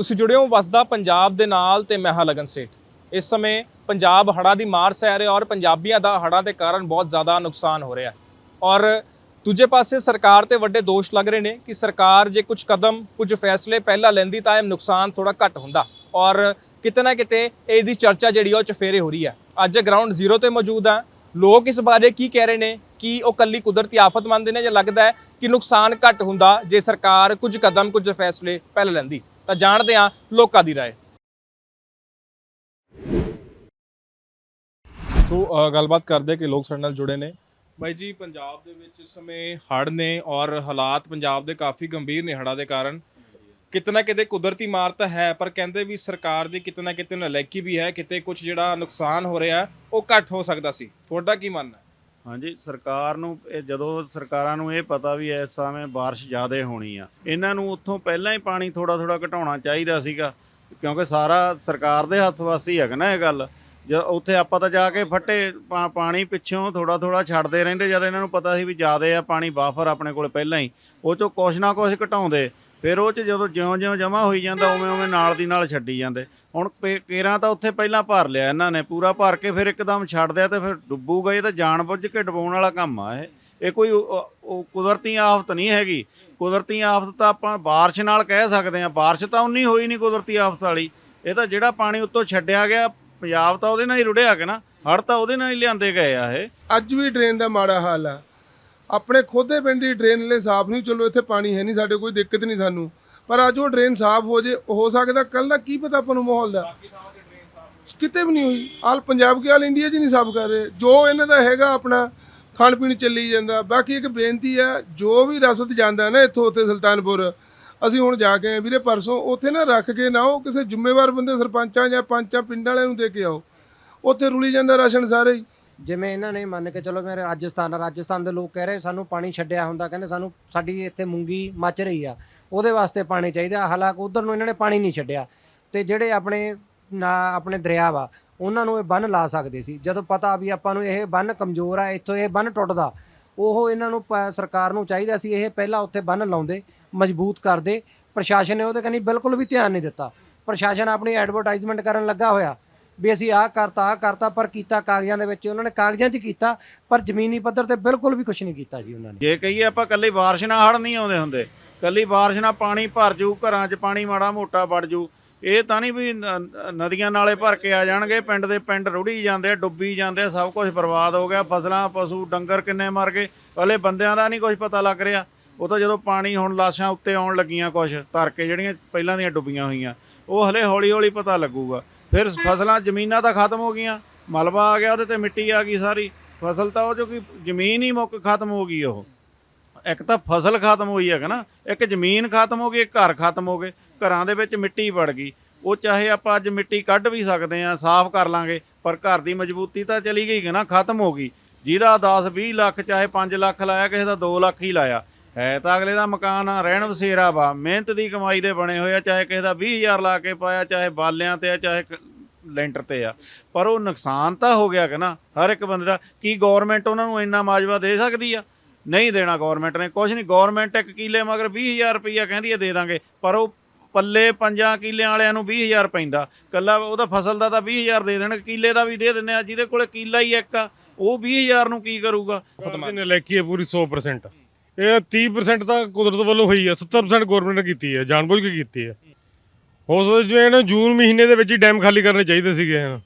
ਤੁਸੀਂ ਜੁੜੇ ਹੋ ਵਸਦਾ ਪੰਜਾਬ ਦੇ ਨਾਲ ਤੇ ਮੈਂ ਹਾਂ ਲਗਨ ਸੇਠ। ਇਸ ਸਮੇਂ ਪੰਜਾਬ ਹੜ੍ਹਾਂ ਦੀ ਮਾਰ ਸਹਿ ਰਿਹਾ ਔਰ ਪੰਜਾਬੀਆਂ ਦਾ ਹੜ੍ਹਾਂ ਦੇ ਕਾਰਨ ਬਹੁਤ ਜ਼ਿਆਦਾ ਨੁਕਸਾਨ ਹੋ ਰਿਹਾ। ਔਰ ਦੂਜੇ ਪਾਸੇ ਸਰਕਾਰ ਤੇ ਵੱਡੇ ਦੋਸ਼ ਲੱਗ ਰਹੇ ਨੇ ਕਿ ਸਰਕਾਰ ਜੇ ਕੁਝ ਕਦਮ, ਕੁਝ ਫੈਸਲੇ ਪਹਿਲਾਂ ਲੈਂਦੀ ਤਾਂ ਇਹ ਨੁਕਸਾਨ ਥੋੜਾ ਘੱਟ ਹੁੰਦਾ। ਔਰ ਕਿਤੇ ਨਾ ਕਿਤੇ ਇਹਦੀ ਚਰਚਾ ਜਿਹੜੀ ਆ ਉਹ ਚਫੇਰੇ ਹੋ ਰਹੀ ਹੈ। ਅੱਜ ਗਰਾਊਂਡ ਜ਼ੀਰੋ ਤੇ ਮੌਜੂਦ ਆ। ਲੋਕ ਇਸ ਬਾਰੇ ਕੀ ਕਹਿ ਰਹੇ ਨੇ? ਕਿ ਉਹ ਕੱਲੀ ਕੁਦਰਤੀ ਆਫਤ ਮੰਨਦੇ ਨੇ ਜਾਂ ਲੱਗਦਾ ਹੈ ਕਿ ਨੁਕਸਾਨ ਘੱਟ ਹੁੰਦਾ ਜੇ ਸਰਕਾਰ ਕੁਝ ਕਦਮ, ਕੁਝ ਫੈਸਲੇ ਪਹਿਲਾਂ ਲੈਂਦੀ? ਤਾਂ ਜਾਣਦੇ ਹਾਂ ਲੋਕਾਂ ਦੀ ਰਾਏ। ਸੋ ਗੱਲਬਾਤ ਕਰਦੇ ਕਿ ਲੋਕ ਸਾਡੇ ਨਾਲ ਜੁੜੇ ਨੇ। ਬਾਈ ਜੀ, ਪੰਜਾਬ ਦੇ ਵਿੱਚ ਇਸ ਸਮੇਂ ਹੜ੍ਹ ਨੇ ਔਰ ਹਾਲਾਤ ਪੰਜਾਬ ਦੇ ਕਾਫੀ ਗੰਭੀਰ ਨੇ ਹੜ੍ਹਾਂ ਦੇ ਕਾਰਨ। ਕਿਤਨਾ ਕਿਤੇ ਕੁਦਰਤੀ ਮਾਰ ਤਾਂ ਹੈ, ਪਰ ਕਹਿੰਦੇ ਵੀ ਸਰਕਾਰ ਦੀ ਕਿਤਨਾ ਕਿਤੇ ਨਲੇਕੀ ਵੀ ਹੈ। ਕਿਤੇ ਕੁਝ ਜਿਹੜਾ ਨੁਕਸਾਨ ਹੋ ਰਿਹਾ, ਉਹ ਘੱਟ ਹੋ ਸਕਦਾ ਸੀ। ਤੁਹਾਡਾ ਕੀ ਮੰਨਣਾ ਹਾਂਜੀ, ਸਰਕਾਰ ਨੂੰ, ਇਹ ਜਦੋਂ ਸਰਕਾਰਾਂ ਨੂੰ ਇਹ ਪਤਾ ਵੀ ਇਸ ਸਮੇਂ ਬਾਰਿਸ਼ ਜ਼ਿਆਦਾ ਹੋਣੀ ਆ, ਇਹਨਾਂ ਨੂੰ ਉੱਥੋਂ ਪਹਿਲਾਂ ਹੀ ਪਾਣੀ ਥੋੜਾ ਥੋੜਾ ਘਟਾਉਣਾ ਚਾਹੀਦਾ ਸੀਗਾ, ਕਿਉਂਕਿ ਸਾਰਾ ਸਰਕਾਰ ਦੇ ਹੱਥ ਵਾਸੀ ਹੈਗਾ ਨਾ ਇਹ ਗੱਲ। ਜੇ, ਉੱਥੇ ਆਪਾਂ ਤਾਂ ਜਾ ਕੇ ਫੱਟੇ, ਪਾ- ਪਾਣੀ ਪਿੱਛੋਂ ਥੋੜਾ ਥੋੜਾ ਛੱਡਦੇ ਰਹਿੰਦੇ, ਜਦ ਇਹਨਾਂ ਨੂੰ ਪਤਾ ਸੀ ਵੀ ਜ਼ਿਆਦਾ ਆ ਪਾਣੀ ਬਾਫਰ ਆਪਣੇ ਕੋਲ ਪਹਿਲਾਂ ਹੀ, ਉਹ ਚੋਂ ਕੁਛ ਨਾ ਕੁਛ ਘਟਾਉਂਦੇ। ਫਿਰ ਉਹ ਚ ਜਦੋਂ ਜਿਉਂ-ਜਿਉਂ ਜਮਾ ਹੋਈ ਜਾਂਦਾ, ਉਵੇਂ ਉਵੇਂ ਨਾਲ ਦੀ ਨਾਲ ਛੱਡੀ ਜਾਂਦੇ। ਹੁਣ ਪੇ- ਕੇਰਾਂ ਤਾਂ ਉੱਥੇ ਪਹਿਲਾਂ ਭਰ ਲਿਆ ਇਹਨਾਂ ਨੇ, ਪੂਰਾ ਭਰ ਕੇ ਫਿਰ ਇੱਕਦਮ ਛੱਡ ਦਿਆ ਤੇ ਫਿਰ ਡੁੱਬੂਗਾ, ਇਹ ਤਾਂ ਜਾਣਬੁੱਝ ਕੇ ਡੁਬਾਉਣ ਵਾਲਾ ਕੰਮ ਆ ਇਹ। ਇਹ ਕੋਈ ਕੁਦਰਤੀ ਆਫਤ ਨਹੀਂ ਹੈਗੀ। ਕੁਦਰਤੀ ਆਫਤ ਤਾਂ ਆਪਾਂ ਬਾਰਿਸ਼ ਨਾਲ ਕਹਿ ਸਕਦੇ ਆ ਬਾਰਿਸ਼ ਤਾਂ ਉਨੀ ਹੋਈ ਨਹੀਂ ਕੁਦਰਤੀ ਆਫਤ ਵਾਲੀ। ਇਹ ਤਾਂ ਜਿਹੜਾ ਪਾਣੀ ਉੱਤੋਂ ਛੱਡਿਆ ਗਿਆ, ਪੰਜਾਬ ਤਾਂ ਉਹਦੇ ਨਾਲ ਹੀ ਰੁੜਿਆ ਗਿਆ ਨਾ ਹੜ ਤਾਂ ਉਹਦੇ ਨਾਲ ਹੀ ਲਿਆਂਦੇ ਗਏ ਆ ਇਹ। ਅੱਜ ਵੀ ਡਰੇਨ ਦਾ ਮਾੜਾ ਹਾਲ ਆ। ਆਪਣੇ ਖੁਦੇ ਪਿੰਡ ਦੀ ਡਰੇਨ ਲੈ ਸਾਫ਼ ਨਹੀਂ, ਚਲੋ ਇੱਥੇ ਪਾਣੀ ਹੈ ਨਹੀਂ, ਸਾਡੇ ਕੋਈ ਦਿੱਕਤ ਨਹੀਂ ਸਾਨੂੰ। ਪਰ ਅੱਜ ਉਹ ਡਰੇਨ ਸਾਫ਼ ਹੋ ਜੇ, ਹੋ ਸਕਦਾ ਕੱਲ ਦਾ ਕੀ ਪਤਾ ਆਪਾਂ ਨੂੰ ਮਾਹੌਲ ਦਾ। ਕਿਤੇ ਵੀ ਨਹੀਂ ਹੋਈ। ਆਲ ਪੰਜਾਬ ਕੇ ਆਲ ਇੰਡੀਆ 'ਚ ਨਹੀਂ ਸਾਫ਼ ਕਰ ਰਹੇ। ਜੋ ਇਹਨਾਂ ਦਾ ਹੈਗਾ ਆਪਣਾ, ਖਾਣ ਪੀਣ ਚੱਲੀ ਜਾਂਦਾ। ਬਾਕੀ ਇੱਕ ਬੇਨਤੀ ਹੈ, ਜੋ ਵੀ ਰਸਦ ਜਾਂਦਾ ਨਾ ਇੱਥੋਂ, ਉੱਥੇ ਸੁਲਤਾਨਪੁਰ, ਅਸੀਂ ਹੁਣ ਜਾ ਕੇ ਵੀਰੇ ਪਰਸੋਂ, ਉੱਥੇ ਨਾ ਰੱਖ ਕੇ ਨਾ ਉਹ ਕਿਸੇ ਜ਼ਿੰਮੇਵਾਰ ਬੰਦੇ, ਸਰਪੰਚਾਂ ਜਾਂ ਪੰਚਾਂ ਪਿੰਡ ਵਾਲਿਆਂ ਨੂੰ ਦੇ ਕੇ ਆਓ। ਉੱਥੇ ਰੁਲੀ ਜਾਂਦਾ ਰਾਸ਼ਨ ਸਾਰੇ ਹੀ। ਜਿਵੇਂ ਇਹਨਾਂ ਨੇ ਮੰਨ ਕੇ ਚਲੋ ਮੇਰੇ ਰਾਜਸਥਾਨ ਆ, ਰਾਜਸਥਾਨ ਦੇ ਲੋਕ ਕਹਿ ਰਹੇ ਸਾਨੂੰ ਪਾਣੀ ਛੱਡਿਆ ਹੁੰਦਾ ਕਹਿੰਦੇ ਸਾਨੂੰ ਸਾਡੀ ਇੱਥੇ ਮੂੰਗੀ ਮੱਚ ਰਹੀ ਆ ਉਹਦੇ ਵਾਸਤੇ ਪਾਣੀ ਚਾਹੀਦਾ ਹਾਲਾਂਕਿ ਉਧਰ ਨੂੰ ਇਹਨਾਂ ਨੇ ਪਾਣੀ ਨਹੀਂ ਛੱਡਿਆ ਤੇ ਜਿਹੜੇ ਆਪਣੇ ਨਾ ਆਪਣੇ ਦਰਿਆ ਵਾ ਉਹਨਾਂ ਨੂੰ ਇਹ ਬੰਨ ਲਾ ਸਕਦੇ ਸੀ। ਜਦੋਂ ਪਤਾ ਵੀ ਆਪਾਂ ਨੂੰ ਇਹ ਬੰਨ ਕਮਜ਼ੋਰ ਆ ਇੱਥੋਂ ਇਹ ਬੰਨ ਟੁੱਟਦਾ ਉਹ ਇਹਨਾਂ ਨੂੰ ਪ- ਸਰਕਾਰ ਨੂੰ ਚਾਹੀਦਾ ਸੀ ਇਹ ਪਹਿਲਾਂ ਉੱਥੇ ਬੰਨ ਲਾਉਂਦੇ ਮਜ਼ਬੂਤ ਕਰਦੇ। ਪ੍ਰਸ਼ਾਸਨ ਨੇ ਉਹਦੇ ਕੰਨੀ ਬਿਲਕੁਲ ਵੀ ਧਿਆਨ ਨਹੀਂ ਦਿੱਤਾ। ਪ੍ਰਸ਼ਾਸਨ ਆਪਣੀ ਐਡਵਰਟਾਈਜ਼ਮੈਂਟ ਕਰਨ ਲੱਗਾ ਹੋਇਆ। ਵੀ ਅਸੀਂ ਆਹ ਕਰਤਾ ਆਹ ਕਰਤਾ, ਪਰ ਕੀਤਾ ਕਾਗਜ਼ਾਂ ਦੇ ਵਿੱਚ, ਉਹਨਾਂ ਨੇ ਕਾਗਜ਼ਾਂ 'ਚ ਕੀਤਾ, ਪਰ ਜ਼ਮੀਨੀ ਪੱਧਰ ਤੇ ਬਿਲਕੁਲ ਵੀ ਕੁਝ ਨਹੀਂ ਕੀਤਾ ਜੀ ਉਹਨਾਂ ਨੇ। ਜੇ ਕਹੀਏ ਆਪਾਂ ਕੱਲੀ ਬਾਰਿਸ਼ ਨਾਲ ਹੜ ਨਹੀਂ ਆਉਂਦੇ ਹੁੰਦੇ ਕੱਲੀ ਬਾਰਿਸ਼ ਨਾਲ ਪਾਣੀ ਭਰ ਜੂ, ਘਰਾਂ 'ਚ ਪਾਣੀ ਮਾੜਾ ਮੋਟਾ ਵੜ ਜੂ, ਇਹ ਤਾਂ ਨਹੀਂ ਵੀ ਨ- ਨਦੀਆਂ ਨਾਲੇ ਭਰ ਕੇ ਆ ਜਾਣਗੇ, ਪਿੰਡ ਦੇ ਪਿੰਡ ਰੁੜੀ ਜਾਂਦੇ ਆ, ਡੁੱਬੀ ਜਾਂਦੇ ਆ, ਸਭ ਕੁਝ ਬਰਬਾਦ ਹੋ ਗਿਆ, ਫਸਲਾਂ, ਪਸ਼ੂ, ਡੰਗਰ ਕਿੰਨੇ ਮਰ ਗਏ ਹਲੇ ਬੰਦਿਆਂ ਦਾ ਨਹੀਂ ਕੁਝ ਪਤਾ ਲੱਗ ਰਿਹਾ। ਉਹ ਤਾਂ ਜਦੋਂ ਪਾਣੀ ਹੁਣ ਲਾਸ਼ਾਂ ਉੱਤੇ ਆਉਣ ਲੱਗੀਆਂ ਕੁਝ ਧਰ ਕੇ ਜਿਹੜੀਆਂ ਪਹਿਲਾਂ ਦੀਆਂ ਡੁੱਬੀਆਂ ਹੋਈਆਂ, ਉਹ ਹਲੇ ਹੌਲੀ ਹੌਲੀ ਪਤਾ ਲੱਗੂਗਾ। ਫਿਰ ਫਸਲਾਂ ਜ਼ਮੀਨਾਂ ਤਾਂ ਖਤਮ ਹੋ ਗਈਆਂ। ਮਲਬਾ ਆ ਗਿਆ ਉਹਦੇ ਤੇ ਮਿੱਟੀ ਆ ਗਈ ਸਾਰੀ। ਫਸਲ ਤਾਂ ਉਹ ਜੋ ਕਿ ਜ਼ਮੀਨ ਹੀ ਮੁੱਕ ਖਤਮ ਹੋ ਗਈ ਉਹ। ਇੱਕ ਤਾਂ ਫਸਲ ਖਤਮ ਹੋਈ ਹੈਗਾ ਨਾ, ਇੱਕ ਜ਼ਮੀਨ ਖਤਮ ਹੋ ਗਈ, ਇੱਕ ਘਰ ਖਤਮ ਹੋ ਗਏ। ਘਰਾਂ ਦੇ ਵਿੱਚ ਮਿੱਟੀ ਵੜ ਗਈ। ਉਹ ਚਾਹੇ ਆਪਾਂ ਅੱਜ ਮਿੱਟੀ ਕੱਢ ਵੀ ਸਕਦੇ ਆ ਸਾਫ਼ ਕਰ ਲਾਂਗੇ, ਪਰ ਘਰ ਦੀ ਮਜ਼ਬੂਤੀ ਤਾਂ ਚਲੀ ਗਈ ਕਿ ਨਾ, ਖਤਮ ਹੋ ਗਈ। ਜਿਹਦਾ 10 20 ਲੱਖ, ਚਾਹੇ 5 ਲੱਖ ਲਾਇਆ, ਕਿਸੇ ਦਾ 2 ਲੱਖ ਹੀ ਲਾਇਆ। ਹੈ ਤਾਂ ਅਗਲੇ ਦਾ ਮਕਾਨ ਆ ਰਹਿਣ ਵਸੇਰਾ ਵਾ। ਮਿਹਨਤ ਦੀ ਕਮਾਈ ਦੇ ਬਣੇ ਹੋਏ ਆ, ਚਾਹੇ ਕਿਸੇ ਦਾ 20000 ਲਾ ਕੇ ਪਾਇਆ, ਚਾਹੇ ਬਾਲਿਆਂ ਤੇ ਆ, ਚਾਹੇ ਕ- ਲੈਂਟਰ ਤੇ ਆ। ਪਰ ਉਹ ਨੁਕਸਾਨ ਤਾਂ ਹੋ ਗਿਆ ਕਿ ਨਾ, ਹਰ ਇੱਕ ਬੰਦੇ ਦਾ। ਕੀ ਗਵਰਨਮੈਂਟ ਉਹਨਾਂ ਨੂੰ ਇੰਨਾ ਮਾਜਵਾ ਦੇ ਸਕਦੀ ਆ? ਨਹੀਂ ਦੇਣਾ ਗਵਰਨਮੈਂਟ ਨੇ ਕੁਝ ਨਹੀਂ। ਗਵਰਨਮੈਂਟ ਇੱਕ ਕਿੱਲੇ ਮਗਰ 20000 ਰੁਪਈਆ ਕਹਿੰਦੀ ਹੈ ਦੇ ਦਾਂਗੇ। ਪਰ ਉਹ ਪੱਲੇ ਪੰਜਾਂ ਕਿੱਲਿਆਂ ਵਾਲਿਆਂ ਨੂੰ 20000 ਪੈਂਦਾ। ਕੱਲਾ ਉਹਦਾ ਫਸਲ ਦਾ ਤਾਂ 20000 ਦੇ ਦੇਣ, ਕਿੱਲੇ ਦਾ ਵੀ ਦੇ ਦਿੰਦੇ ਆ, ਜਿਹਦੇ ਕੋਲੇ ਕਿੱਲਾ ਹੀ ਇੱਕ ਆ, ਉਹ 20000 ਨੂੰ ਕੀ ਕਰੂਗਾ? ਫਤਮਾਨ ਨਲਾਇਕੀ ਹੈ ਪੂਰੀ 100% ਇਹ 30% ਤਾਂ ਕੁਦਰਤ ਵੱਲੋਂ ਹੋਈ ਹੈ 70% ਗਵਰਨਮੈਂਟ ਨੇ ਕੀਤੀ ਹੈ ਜਾਣਬੁੱਝ ਕੇ ਕੀਤੀ ਹੈ ਹੋ ਸਕਦਾ ਜਿਵੇਂ ਇਹਨਾਂ ਜੂਨ ਮਹੀਨੇ ਦੇ ਵਿੱਚ ਹੀ ਡੈਮ ਖਾਲੀ ਕਰਨੇ ਚਾਹੀਦੇ ਸੀਗੇ ਇਹਨਾਂ।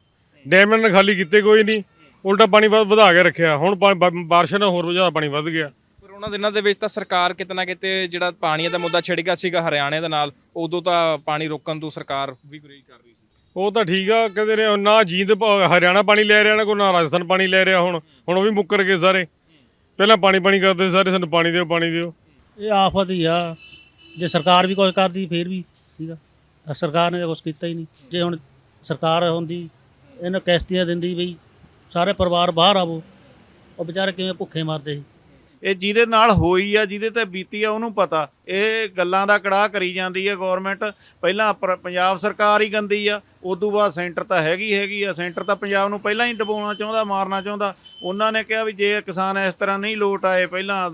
ਡੈਮ ਇਹਨਾਂ ਨੇ ਖਾਲੀ ਕੀਤੇ ਕੋਈ ਨਹੀਂ ਉਲਟਾ ਪਾਣੀ ਵਧ- ਕੇ ਰੱਖਿਆ ਹੁਣ ਬਾਰਿਸ਼ਾਂ ਨਾਲ ਹੋਰ ਜ਼ਿਆਦਾ ਪਾਣੀ ਵੱਧ ਗਿਆ। ਪਰ ਉਹਨਾਂ ਦਿਨਾਂ ਦੇ ਵਿੱਚ ਤਾਂ ਸਰਕਾਰ ਕਿਤੇ ਨਾ ਕਿਤੇ ਜਿਹੜਾ ਪਾਣੀ ਦਾ ਮੁੱਦਾ ਛਿੜ ਗਿਆ ਸੀਗਾ ਹਰਿਆਣੇ ਦੇ ਨਾਲ ਉਦੋਂ ਤਾਂ ਪਾਣੀ ਰੋਕਣ ਤੋਂ ਸਰਕਾਰ ਵੀ ਗੁਰੇਜ਼ ਕਰ ਰਹੀ ਸੀ। ਉਹ ਤਾਂ ਠੀਕ ਆ ਕਹਿੰਦੇ ਨੇ ਨਾ ਜੀਂਦ ਹਰਿਆਣਾ ਪਾਣੀ ਲੈ ਰਿਹਾ ਨਾ ਕੋਈ ਨਾ ਰਾਜਸਥਾਨ ਪਾਣੀ ਲੈ ਰਿਹਾ ਹੁਣ ਹੁਣ ਉਹ ਵੀ ਮੁੱਕਰ ਗਏ ਸਾਰੇ। ਪਹਿਲਾਂ ਪਾਣੀ ਪਾਣੀ ਕਰਦੇ ਸਾਰੇ ਸਾਨੂੰ ਪਾਣੀ ਦਿਓ ਪਾਣੀ ਦਿਓ। ਇਹ ਆਫਤ ਹੀ ਆ। ਜੇ ਸਰਕਾਰ ਵੀ ਕੁਝ ਕਰਦੀ, ਫੇਰ ਵੀ ਠੀਕ ਆ। ਸਰਕਾਰ ਨੇ ਕੁਝ ਕੀਤਾ ਹੀ ਨਹੀਂ। ਜੇ ਹੁਣ ਸਰਕਾਰ ਹੁੰਦੀ, ਇਹਨੂੰ ਕਿਸ਼ਤੀਆਂ ਦਿੰਦੀ ਬਈ, ਸਾਰੇ ਪਰਿਵਾਰ ਬਾਹਰ ਆਵੋ। ਉਹ ਵਿਚਾਰੇ ਕਿਵੇਂ ਭੁੱਖੇ ਮਰਦੇ ਸੀ? ਇਹ ਜਿਹਦੇ ਨਾਲ ਹੋਈ ਆ, ਜਿਹਦੇ ਤੇ ਬੀਤੀ ਆ, ਉਹਨੂੰ ਪਤਾ। ਇਹ ਗੱਲਾਂ ਦਾ ਕੜਾਹ ਕਰੀ ਜਾਂਦੀ ਹੈ ਗਵਰਨਮੈਂਟ ਪਹਿਲਾਂ ਪਰ- ਪੰਜਾਬ ਸਰਕਾਰ ਹੀ ਗੰਦੀ ਆ। ਉਦੋਂ ਬਾਅਦ ਸੈਂਟਰ ਤਾਂ ਹੈਗੀ ਹੈਗੀ ਆ। ਸੈਂਟਰ ਤਾਂ ਪੰਜਾਬ ਨੂੰ ਪਹਿਲਾਂ ਹੀ ਡੁਬਾਉਣਾ ਚਾਹੁੰਦਾ, ਮਾਰਨਾ ਚਾਹੁੰਦਾ। ਉਹਨਾਂ ਨੇ ਕਿਹਾ ਵੀ ਜੇ ਕਿਸਾਨ ਇਸ ਤਰ੍ਹਾਂ ਨਹੀਂ ਲੋਟ ਆਏ, ਪਹਿਲਾਂ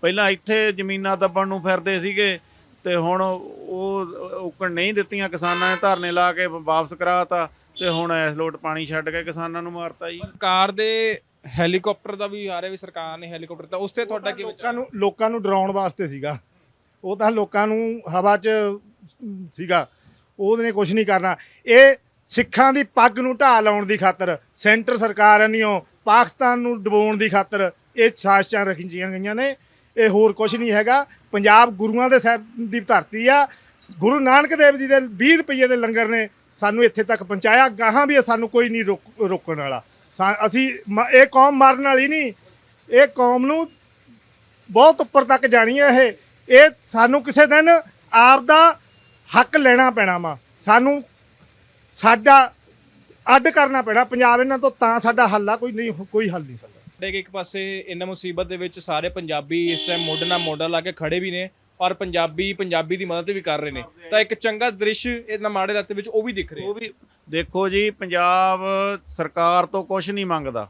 ਪਹਿਲਾਂ ਇੱਥੇ ਜ਼ਮੀਨਾਂ ਦੱਬਣ ਨੂੰ ਫਿਰਦੇ ਸੀਗੇ। ਤੇ ਹੁਣ ਉਹ ਉਕਣ ਨਹੀਂ ਦਿੱਤੀਆਂ, ਕਿਸਾਨਾਂ ਨੇ ਧਰਨੇ ਲਾ ਕੇ ਵਾਪਸ ਕਰਾਤਾ। ਤੇ ਹੁਣ ਇਸ ਲੋਟ ਪਾਣੀ ਛੱਡ ਕੇ ਕਿਸਾਨਾਂ ਨੂੰ ਮਾਰਤਾ ਜੀ। ਸਰਕਾਰ ਦੇ ਹੈਲੀਕਾਪਟਰ ਦਾ ਵੀ ਆ ਰਿਹਾ ਵੀ ਸਰਕਾਰ ਨੇ ਹੈਲੀਕਾਪਟਰ ਤਾਂ ਉਸ ਤੇ ਤੁਹਾਡਾ ਕੀ ਲੋਕਾਂ ਨੂੰ ਲੋਕਾਂ ਨੂੰ ਡਰਾਉਣ ਵਾਸਤੇ ਸੀਗਾ। ਉਹ ਤਾਂ ਲੋਕਾਂ ਨੂੰ ਹਵਾ 'ਚ ਸੀਗਾ। ਉਹਨੇ ਕੁਝ ਨਹੀਂ ਕਰਨਾ। ਇਹ ਸਿੱਖਾਂ ਦੀ ਪੱਗ ਨੂੰ ਢਾਹ ਲਾਉਣ ਦੀ ਖਾਤਰ ਸੈਂਟਰ ਸਰਕਾਰ ਨਹੀਂ ਪਾਕਿਸਤਾਨ ਨੂੰ ਡਬਾਉਣ ਦੀ ਖਾਤਰ ਇਹ ਸਾਜ਼ਿਸ਼ਾਂ ਰੱਖੀਆਂ ਗਈਆਂ ਨੇ। ਇਹ ਹੋਰ ਕੁਝ ਨਹੀਂ ਹੈਗਾ। ਪੰਜਾਬ ਗੁਰੂਆਂ ਦੇ ਸਾਹਿਬ ਦੀ ਧਰਤੀ ਆ। ਗੁਰੂ ਨਾਨਕ ਦੇਵ ਜੀ ਦੇ 20 ਰੁਪਏ ਦੇ ਲੰਗਰ ਨੇ। ਸਾਨੂੰ ਇੱਥੇ ਤੱਕ ਪਹੁੰਚਾਇਆ। ਗਾਹਾਂ ਵੀ ਸਾਨੂੰ ਕੋਈ ਨਹੀਂ ਰੋਕ- ਰੋਕਣ ਵਾਲਾ। ਸਾ- ਅਸੀਂ ਮ- ਇਹ ਕੌਮ ਮਾਰਨ ਵਾਲੀ ਨਹੀਂ, ਇਹ ਕੌਮ ਨੂੰ ਬਹੁਤ ਉੱਪਰ ਤੱਕ ਜਾਣੀ ਹੈ ਇਹ। ਇਹ ਸਾਨੂੰ ਕਿਸੇ ਦਿਨ ਆਪ ਦਾ ਹੱਕ ਲੈਣਾ ਪੈਣਾ ਵਾ। ਸਾਨੂੰ ਸਾਡਾ ਅੱਡ ਕਰਨਾ ਪੈਣਾ। ਪੰਜਾਬ ਇਹਨਾਂ ਤੋਂ ਤਾਂ ਸਾਡਾ ਹੱਲ ਆ, ਕੋਈ ਨਹੀਂ, ਕੋਈ ਹੱਲ ਨਹੀਂ ਸਾਡਾ। ਦੇਖ, ਇੱਕ ਪਾਸੇ ਇਹਨਾਂ ਮੁਸੀਬਤ ਦੇ ਵਿੱਚ ਸਾਰੇ ਪੰਜਾਬੀ ਇਸ ਟਾਈਮ ਮੋਢੇ ਨਾਲ ਮੋਢਾ ਲਾ ਕੇ ਖੜੇ ਵੀ ਨੇ। ਔਰ ਪੰਜਾਬੀ ਪੰਜਾਬੀ ਦੀ ਮਦਦ ਵੀ ਕਰ ਰਹੇ ਨੇ। ਤਾਂ ਇੱਕ ਚੰਗਾ ਦ੍ਰਿਸ਼ ਇਹਨਾਂ ਮਾੜੇ ਰਸਤੇ ਵਿੱਚ ਉਹ ਵੀ ਦਿਖ ਰਿਹਾ। ਉਹ ਵੀ, ਦੇਖੋ ਜੀ, ਪੰਜਾਬ ਸਰਕਾਰ ਤੋਂ ਕੁਝ ਨਹੀਂ ਮੰਗਦਾ,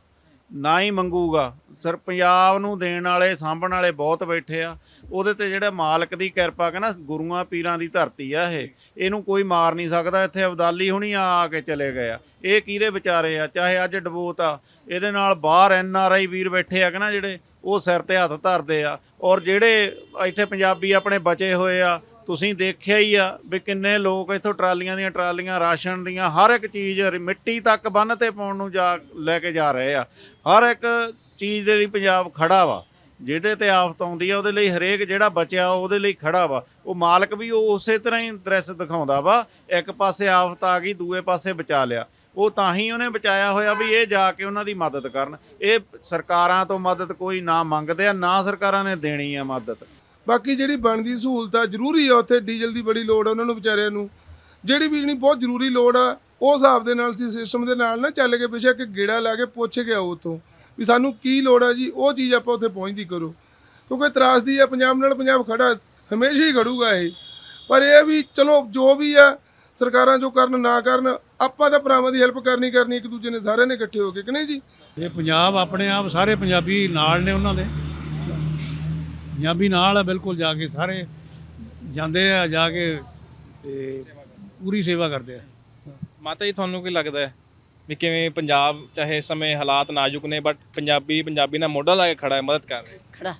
ਨਾ ਹੀ ਮੰਗੂਗਾ। ਸਰ, ਪੰਜਾਬ ਨੂੰ ਦੇਣ ਵਾਲੇ, ਸਾਂਭਣ ਵਾਲੇ ਬਹੁਤ ਬੈਠੇ ਆ। ਉਹਦੇ ਤੇ ਜਿਹੜਾ ਮਾਲਕ ਦੀ ਕਿਰਪਾ ਕਹਿੰਦਾ ਗੁਰੂਆਂ, ਪੀਰਾਂ ਦੀ ਧਰਤੀ ਆ ਇਹ, ਇਹਨੂੰ ਕੋਈ ਮਾਰ ਨਹੀਂ ਸਕਦਾ। ਇੱਥੇ ਅਬਦਾਲੀ ਹੁਣੀ ਆ ਆ ਕੇ ਚਲੇ ਗਏ ਆ। ਇਹ ਕਿਹਦੇ ਵਿਚਾਰੇ ਆ? ਚਾਹੇ ਅੱਜ ਡਬੋਤ ਆ, ਇਹਦੇ ਨਾਲ ਬਾਹਰ ਐਨ ਆਰ ਆਈ ਵੀਰ ਬੈਠੇ ਆ ਕਿ ਨਾ ਜਿਹੜੇ ਉਹ ਸਿਰ ਤੇ ਹੱਥ ਧਰਦੇ ਆ। ਔਰ ਜਿਹੜੇ ਇੱਥੇ ਪੰਜਾਬੀ ਆਪਣੇ ਬਚੇ ਹੋਏ ਆ, ਤੁਸੀਂ ਦੇਖਿਆ ਹੀ ਆ ਵੀ ਕਿੰਨੇ ਲੋਕ ਇੱਥੋਂ ਟਰਾਲੀਆਂ ਦੀਆਂ ਟਰਾਲੀਆਂ, ਰਾਸ਼ਨ ਦੀਆਂ, ਹਰ ਇੱਕ ਚੀਜ਼ ਮਿੱਟੀ ਤੱਕ ਬੰਨ ਤੇ ਪਾਉਣ ਨੂੰ ਜਾ ਲੈ ਕੇ ਜਾ ਰਹੇ ਆ। ਹਰ ਇੱਕ ਚੀਜ਼ ਦੇ ਲਈ ਪੰਜਾਬ ਖੜਾ ਵਾ। ਜਿਹਦੇ ਤੇ ਆਫਤ ਆਉਂਦੀ ਆ, ਉਹਦੇ ਲਈ ਹਰੇਕ ਜਿਹੜਾ ਬਚਿਆ, ਉਹਦੇ ਲਈ ਖੜਾ ਵਾ। ਉਹ ਮਾਲਕ ਵੀ ਉਹ ਉਸੇ ਤਰ੍ਹਾਂ ਹੀ ਦ੍ਰਿਸ਼ ਦਿਖਾਉਂਦਾ ਵਾ। ਇੱਕ ਪਾਸੇ ਆਫਤ ਆ ਗਈ, ਦੂਏ ਪਾਸੇ ਬਚਾ ਲਿਆ। ਉਹ ਤਾਂ ਹੀ ਉਹਨੇ ਬਚਾਇਆ ਹੋਇਆ ਵੀ ਇਹ ਜਾ ਕੇ ਉਹਨਾਂ ਦੀ ਮਦਦ ਕਰਨ। ਇਹ ਸਰਕਾਰਾਂ ਤੋਂ ਮਦਦ ਕੋਈ ਨਾ ਮੰਗਦੇ ਆ, ਨਾ ਸਰਕਾਰਾਂ ਨੇ ਦੇਣੀ ਆ ਮਦਦ। ਬਾਕੀ ਜਿਹੜੀ ਬਣਦੀ ਸਹੂਲਤ ਆ, ਜ਼ਰੂਰੀ ਆ ਉੱਥੇ ਡੀਜ਼ਲ ਦੀ ਬੜੀ ਲੋੜ ਆ ਉਹਨਾਂ ਨੂੰ ਵਿਚਾਰਿਆਂ ਨੂੰ। ਜਿਹੜੀ ਵੀ ਜਿਹੜੀ ਬਹੁਤ ਜ਼ਰੂਰੀ ਲੋੜ ਆ, ਉਹ ਹਿਸਾਬ ਦੇ ਨਾਲ ਸੀ, ਸਿਸਟਮ ਦੇ ਨਾਲ ਨਾ ਚੱਲ ਕੇ ਬੇਸ਼ੱਕ ਗੇੜਾ ਲਾ ਕੇ ਪੁੱਛ ਕੇ ਆਓ ਉੱਥੋਂ ਵੀ ਸਾਨੂੰ ਕੀ ਲੋੜ ਆ ਜੀ, ਉਹ ਚੀਜ਼ ਆਪਾਂ ਉੱਥੇ ਪਹੁੰਚਦੀ ਕਰੋ। ਕਿਉਂਕਿ ਤਰਾਸਦੀ ਆ, ਪੰਜਾਬ ਨਾਲ ਪੰਜਾਬ ਖੜਾ, ਹਮੇਸ਼ਾ ਹੀ ਖੜੂਗਾ ਇਹ। ਪਰ ਇਹ ਵੀ ਚਲੋ ਜੋ ਵੀ ਆ, ਸਰਕਾਰਾਂ ਜੋ ਕਰਨ ਨਾ ਕਰਨ ਆਪਾਂ ਤਾਂ ਭਰਾਵਾਂ ਦੀ ਹੈਲਪ ਕਰਨੀ ਕਰਨੀ ਇੱਕ ਦੂਜੇ ਨੇ ਸਾਰਿਆਂ ਨੇ ਇਕੱਠੇ ਹੋ ਕੇ ਕਿ ਨਹੀਂ ਜੀ? ਇਹ ਪੰਜਾਬ ਆਪਣੇ ਆਪ ਸਾਰੇ ਪੰਜਾਬੀ ਨਾਲ ਨੇ ਉਹਨਾਂ ਦੇ। ਪੰਜਾਬੀ ਨਾਲ ਆ ਬਿਲਕੁਲ ਜਾ ਕੇ ਸਾਰੇ ਜਾਂਦੇ ਆ ਜਾ ਕੇ ਤੇ ਪੂਰੀ ਸੇਵਾ ਕਰਦੇ ਆ। ਮਾਤਾ ਜੀ ਤੁਹਾਨੂੰ ਕੀ ਲੱਗਦਾ ਹੈ ਵੀ ਕਿਵੇਂ ਪੰਜਾਬ ਚਾਹੇ ਸਮੇਂ ਹਾਲਾਤ ਨਾਜ਼ੁਕ ਨੇ ਬਟ ਪੰਜਾਬੀ ਪੰਜਾਬੀ ਨਾਲ ਮੋਢਾ ਲਾ ਕੇ ਖੜਾ ਹੈ ਮਦਦ ਕਰ ਰਿਹਾ ਖੜਾ।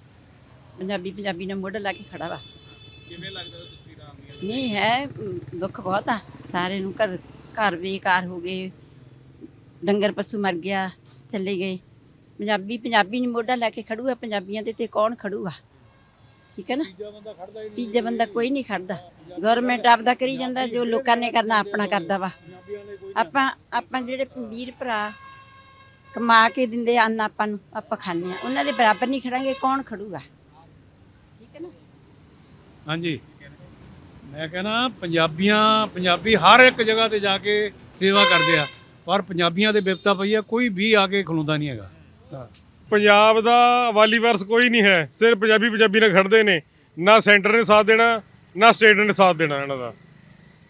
ਪੰਜਾਬੀ ਪੰਜਾਬੀ ਨਾਲ ਮੋਢਾ ਲਾ ਕੇ ਖੜਾ ਵਾ। ਕਿਵੇਂ ਲੱਗਦਾ ਤਸਵੀਰਾਂ ਆਉਂਦੀਆਂ ਨਹੀਂ ਹੈ ਦੁੱਖ ਬਹੁਤ ਆ ਸਾਰੇ ਨੂੰ ਘਰ ਘਰ ਬੇਕਾਰ ਹੋ ਗਏ। ਡੰਗਰ ਪਸ਼ੂ ਮਰ ਗਿਆ ਚਲੇ ਗਏ। ਪੰਜਾਬੀ ਪੰਜਾਬੀ ਨੂੰ ਮੋਢਾ ਲਾ ਕੇ ਖੜੂਗਾ ਪੰਜਾਬੀਆਂ ਦੇ ਤੇ ਕੌਣ ਖੜੂਗਾ? ਠੀਕ ਹੈ ਨਾ? ਤੀਜਾ ਬੰਦਾ ਕੋਈ ਨਹੀਂ ਖੜਦਾ। ਗਵਰਨਮੈਂਟ ਆਪਦਾ ਕਰੀ ਜਾਂਦਾ ਜੋ ਲੋਕਾਂ ਨੇ ਕਰਨਾ ਆਪਣਾ ਕਰਦਾ ਵਾ। ਆਪਾਂ ਆਪਾਂ ਜਿਹੜੇ ਵੀਰ ਭਰਾ ਕਮਾ ਕੇ ਦਿੰਦੇ ਅੰਨ ਆਪਾਂ ਨੂੰ ਆਪਾਂ ਖਾਂਦੇ ਆ। ਉਹਨਾਂ ਦੇ ਬਰਾਬਰ ਨਹੀਂ ਖੜਾਂਗੇ ਕੌਣ ਖੜੂਗਾ? ਠੀਕ ਹੈ ਨਾ? ਹਾਂਜੀ। ਮੈਂ ਕਹਿੰਦਾ ਪੰਜਾਬੀਆਂ ਪੰਜਾਬੀ ਹਰ ਇੱਕ ਜਗ੍ਹਾ ਤੇ ਜਾ ਕੇ ਸੇਵਾ ਕਰਦੇ ਆ ਪਰ ਪੰਜਾਬੀਆਂ ਦੇ ਬਿਪਤਾ ਪਈ ਆ ਕੋਈ ਵੀ ਆ ਕੇ ਖਲੋਂਦਾ ਨਹੀਂ ਹੈਗਾ। ਤਾਂ ਪੰਜਾਬ ਦਾ ਵਾਲੀ ਵਾਰਸ ਕੋਈ ਨਹੀਂ ਹੈ ਸਿਰਫ ਪੰਜਾਬੀ ਪੰਜਾਬੀ ਨਾਲ ਖੜਦੇ ਨੇ ਨਾ ਸੈਂਟਰ ਨੇ ਸਾਥ ਦੇਣਾ ਨਾ ਸਟੇਟ ਨੇ ਸਾਥ ਦੇਣਾ ਇਹਨਾਂ ਦਾ।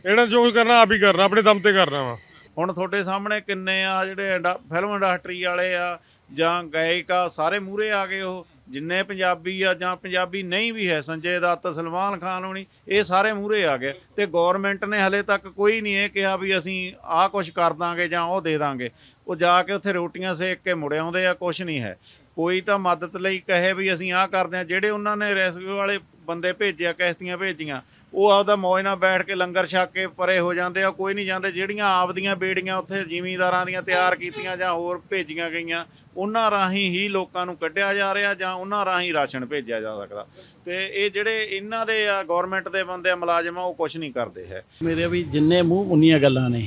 ਇਹਨਾਂ ਜੋ ਕਰਨਾ ਆਪ ਹੀ ਕਰਨਾ ਆਪਣੇ ਦਮ ਤੇ ਕਰਨਾ ਵਾ। ਹੁਣ ਤੁਹਾਡੇ ਸਾਹਮਣੇ ਕਿੰਨੇ ਆ ਜਿਹੜੇ ਇੰਡਾ- ਫਿਲਮ ਇੰਡਸਟਰੀ ਵਾਲੇ ਆ ਜਾਂ ਗਾਇਕ ਆ ਸਾਰੇ ਮੂਰੇ ਆ ਗਏ ਉਹ। ਜਿੰਨੇ ਪੰਜਾਬੀ ਆ ਜਾਂ ਪੰਜਾਬੀ ਨਹੀਂ ਵੀ ਹੈ, ਸੰਜੇ ਦੱਤ, ਸਲਮਾਨ ਖਾਨ ਹੋਣੀ, ਇਹ ਸਾਰੇ ਮੂਹਰੇ ਆ ਗਏ ਤੇ ਗਵਰਨਮੈਂਟ ਨੇ ਹਲੇ ਤੱਕ ਕੋਈ ਨਹੀਂ ਇਹ ਕਿਹਾ ਵੀ ਅਸੀਂ ਆਹ ਕੁਝ ਕਰ ਦਾਂਗੇ ਜਾਂ ਉਹ ਦੇ ਦਾਂਗੇ। ਉਹ ਜਾ ਕੇ ਉੱਥੇ ਰੋਟੀਆਂ ਸੇਕ ਕੇ ਮੁੜ ਆਉਂਦੇ ਆ ਕੁਝ ਨਹੀਂ ਹੈ। ਕੋਈ ਤਾਂ ਮਦਦ ਲਈ ਕਹੇ ਵੀ ਅਸੀਂ ਆਹ ਕਰਦੇ ਆ ਜਿਹੜੇ ਉਹਨਾਂ ਨੇ ਰੈਸਕਿਊ ਵਾਲੇ ਬੰਦੇ ਭੇਜਿਆ, ਕਿਸ਼ਤੀਆਂ ਭੇਜੀਆਂ, ਉਹ ਆਪਦਾ ਮੌਜ ਨਾਲ ਬੈਠ ਕੇ ਲੰਗਰ ਛਕ ਕੇ ਪਰੇ ਹੋ ਜਾਂਦੇ ਆ ਕੋਈ ਨਹੀਂ ਜਾਂਦੇ, ਜਿਹੜੀਆਂ ਆਪਦੀਆਂ ਬੇੜੀਆਂ ਉੱਥੇ ਜ਼ਿਮੀਂਦਾਰਾਂ ਦੀਆਂ ਤਿਆਰ ਕੀਤੀਆਂ ਜਾਂ ਹੋਰ ਭੇਜੀਆਂ ਗਈਆਂ ਉਹਨਾਂ ਰਾਹੀਂ ਹੀ ਲੋਕਾਂ ਨੂੰ ਕੱਢਿਆ ਜਾ ਰਿਹਾ ਜਾਂ ਉਹਨਾਂ ਰਾਹੀਂ ਰਾਸ਼ਨ ਭੇਜਿਆ ਜਾ ਸਕਦਾ। ਤੇ ਇਹ ਜਿਹੜੇ ਇਹਨਾਂ ਦੇ ਆ ਗਵਰਨਮੈਂਟ ਦੇ ਬੰਦੇ ਆ ਮੁਲਾਜ਼ਮ ਆ ਉਹ ਕੁਝ ਨਹੀਂ ਕਰਦੇ ਹੈ। ਮੇਰੇ ਵੀ ਜਿੰਨੇ ਮੂੰਹ ਉਨੀਆਂ ਗੱਲਾਂ ਨੇ।